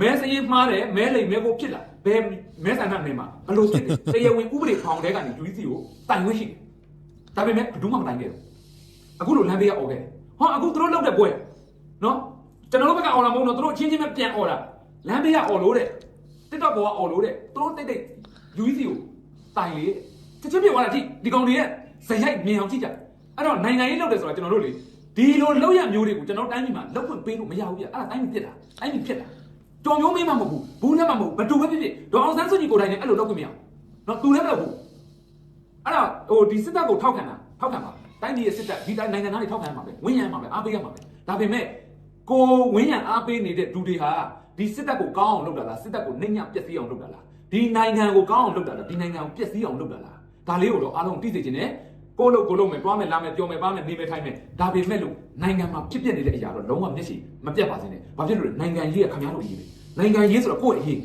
မဲစရင်မှားတယ်မဲလိမ်မဲကိုဖြစ်လာဘယ်မဲဆန္ဒနယ်မှာဘလို့ဖြစ်တယ်တရားဝင်ဥပဒေဖောင်တဲ့ကနေယူစီကိုတိုင်ခွင့်ရှိတယ်ဒါပေမဲ့ဘယ်သူမှမတိုင်ခဲ့ဘူးအခုလိုလမ်းပေးရအောင်ခဲ့ဟောအခုသူတို့လောက်တဲ့ပွဲနော်ကျွန်တော်တို့ဘက်ကအော်လာမဟုတ်တော့သူတို့ချင်းချင်းပဲပြန်အော်လာလမ်းပေးရအော်လို့တဲ့ TikTok ဘောကអော်လို့တဲ့သူတို့တိတ်တိတ်ယူစီကိုတိုင်လေချက်ချင်းပြသွားတာဒီဒီကောင်တွေရဲ့ဇယိုက်မြင်အောင်ကြည့်ကြအဲ့တော့နိုင်ငံရေးလုပ်တယ်ဆိုတာကျွန်တော်တို့လေဒီလိုလောက်ရမျိုးတွေကိုကျွန်တော်တိုင်းပြည်မှာလောက်ခွင့်ပေးလို့မရဘူးပြအဲ့ဒါတိုင်းပြည်ပြစ်တာတိုင်းပြည်ဖြစ်တာကြော်မျိုးမင်းမှမဟုတ်ဘူးဘူးလည်းမဟုတ်ဘူးဘယ်သူပဲဖြစ်ဖြစ်ဒေါအောင်ဆန်းစုကြည်ကိုယ်တိုင်လည်းအဲ့လိုလောက်ခွင့်မရဘူးနော်သူလည်းမလုပ်ဘူးအဲ့တော့ဟိုဒီစစ်တပ်ကိုထောက်ခံတာထောက်ခံပါတိုင်းပြည်ရဲ့စစ်တပ်ဒီတိုင်းနိုင်ငံသားတွေထောက်ခံရမှာပဲဝင်းရံမှာပဲအားပေးရမှာပဲဒါပေမဲ့ကိုဝင်းရံအားပေးနေတဲ့လူတွေဟာ ဒီစစ်တပ်ကိုကောင်းအောင်လုပ်တာလားစစ်တပ်ကိုနှိမ့်ညပျက်စီးအောင်လုပ်တာလားဒီနိုင်ငံကိုကောင်းအောင်လုပ်တာလားဒီနိုင်ငံကိုပျက်စီးအောင်လုပ်တာလားဒါလေးကိုတော့အားလုံးသိစေချင်တယ်ကိုလို့ကိုလို့မယ်တွားမယ်လာမယ်ပြောမယ်ပါမယ်နေမယ်ထိုင်မယ်ဒါပေမဲ့လို့နိုင်ငံမှာဖြစ်ပျက်နေတဲ့အရာတော့လုံးဝမျက်စိမပြတ်ပါစေနဲ့ဘာဖြစ်လို့လဲနိုင်ငံရေးကခင်ဗျားတို့အရေးပဲနိုင်ငံရေးဆိုတော့ကိုယ့်ရဲ့အရေး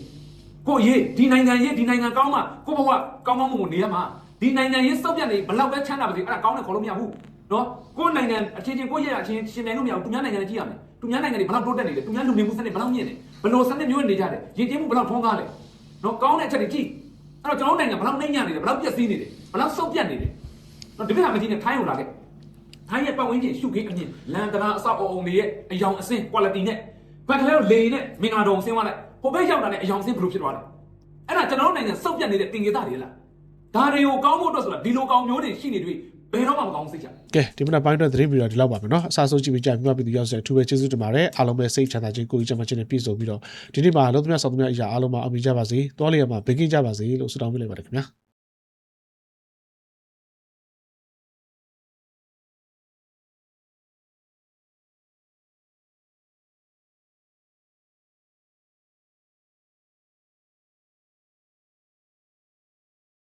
ကိုရေးဒီနိုင်ငံရေးဒီနိုင်ငံကောင်းမှကိုဘဝကောင်းကောင်းမွန်မွန်နေရမှာဒီနိုင်ငံရေးစောက်ပြတ်နေဘလောက်ပဲချမ်းသာပါစေအဲ့ဒါကောင်းတယ်ခေါ်လို့မရဘူး နော်ကိုနိုင်ငံအချင်းချင်းကိုရရအချင်းရှင်နိုင်လို့မရဘူးသူများနိုင်ငံတွေကြည့်ရမယ်သူများနိုင်ငံတွေဘလောက်တိုးတက်နေလဲသူများလူနေမှုစနစ်ဘလောက်မြင့်နေဘလို့စနစ်မျိုးနေကြတယ်ရည်ကြည်မှုဘလောက်ထုံးကားလဲနော်ကောင်းတဲ့အချက်တွေကြည့်အဲ့တော့ကျွန်တော်နိုင်ငံဘလောက်နှိမ့်ညံ့နေတယ်ဘလောက်ပြည့်စည်နေတယ်ဘလောက်စောက်ပြတ်နေတယ်နော်ဒီပြဿနာမကြည့်နဲ့ထိုင်းကိုလာခဲ့ထိုင်းရဲ့ပတ်ဝန်းကျင်ရှုခင်းအမြင်လန်တရာအဆောက်အအုံတွေရဲ့အယောင်အဆင့် quality နဲ့ဘက်ကလေးကိုလေနဲ့မင်္ဂလာတော်ဆင်းသွားလိုက်ဟိုဘက်ရောက်တာနဲ့အယောင်အဆင့်ဘယ်လိုဖြစ်သွားလဲအဲ့ဒါကျွန်တော်တို့နိုင်ငံစောက်ပြတ်နေတဲ့တင်ကေတာတွေလားဒါတွေကိုကောင်းဖို့အတွက်ဆိုတာဒီလိုကောင်မျိုးတွေရှိနေတွေ့ ဘယ်တော့မှမကောင်းစိတ်ချကဲဒီမနက်ပိုင်းတော့သတင်းဗီဒီယိုဒီလောက်ပါမယ်နော်အစားဆုံးကြည့်ပြီးကြမြတ်ပြီးသူရောက်စေအထူးပဲကျေးဇူးတင်ပါတယ်အားလုံးပဲစိတ်ချမ်းသာခြင်းကိုယ်ကြီးချမ်းသာခြင်းနဲ့ပြည့်စုံပြီးတော့ဒီနေ့မှာလုံးသမျှဆောက်သမျှအရာအားလုံးမှာအမိကြပါစေတောလျက်မှာဘေကင်းကြပါစေလို့ဆုတောင်းပေးလိုက်ပါတယ်ခင်ဗျာ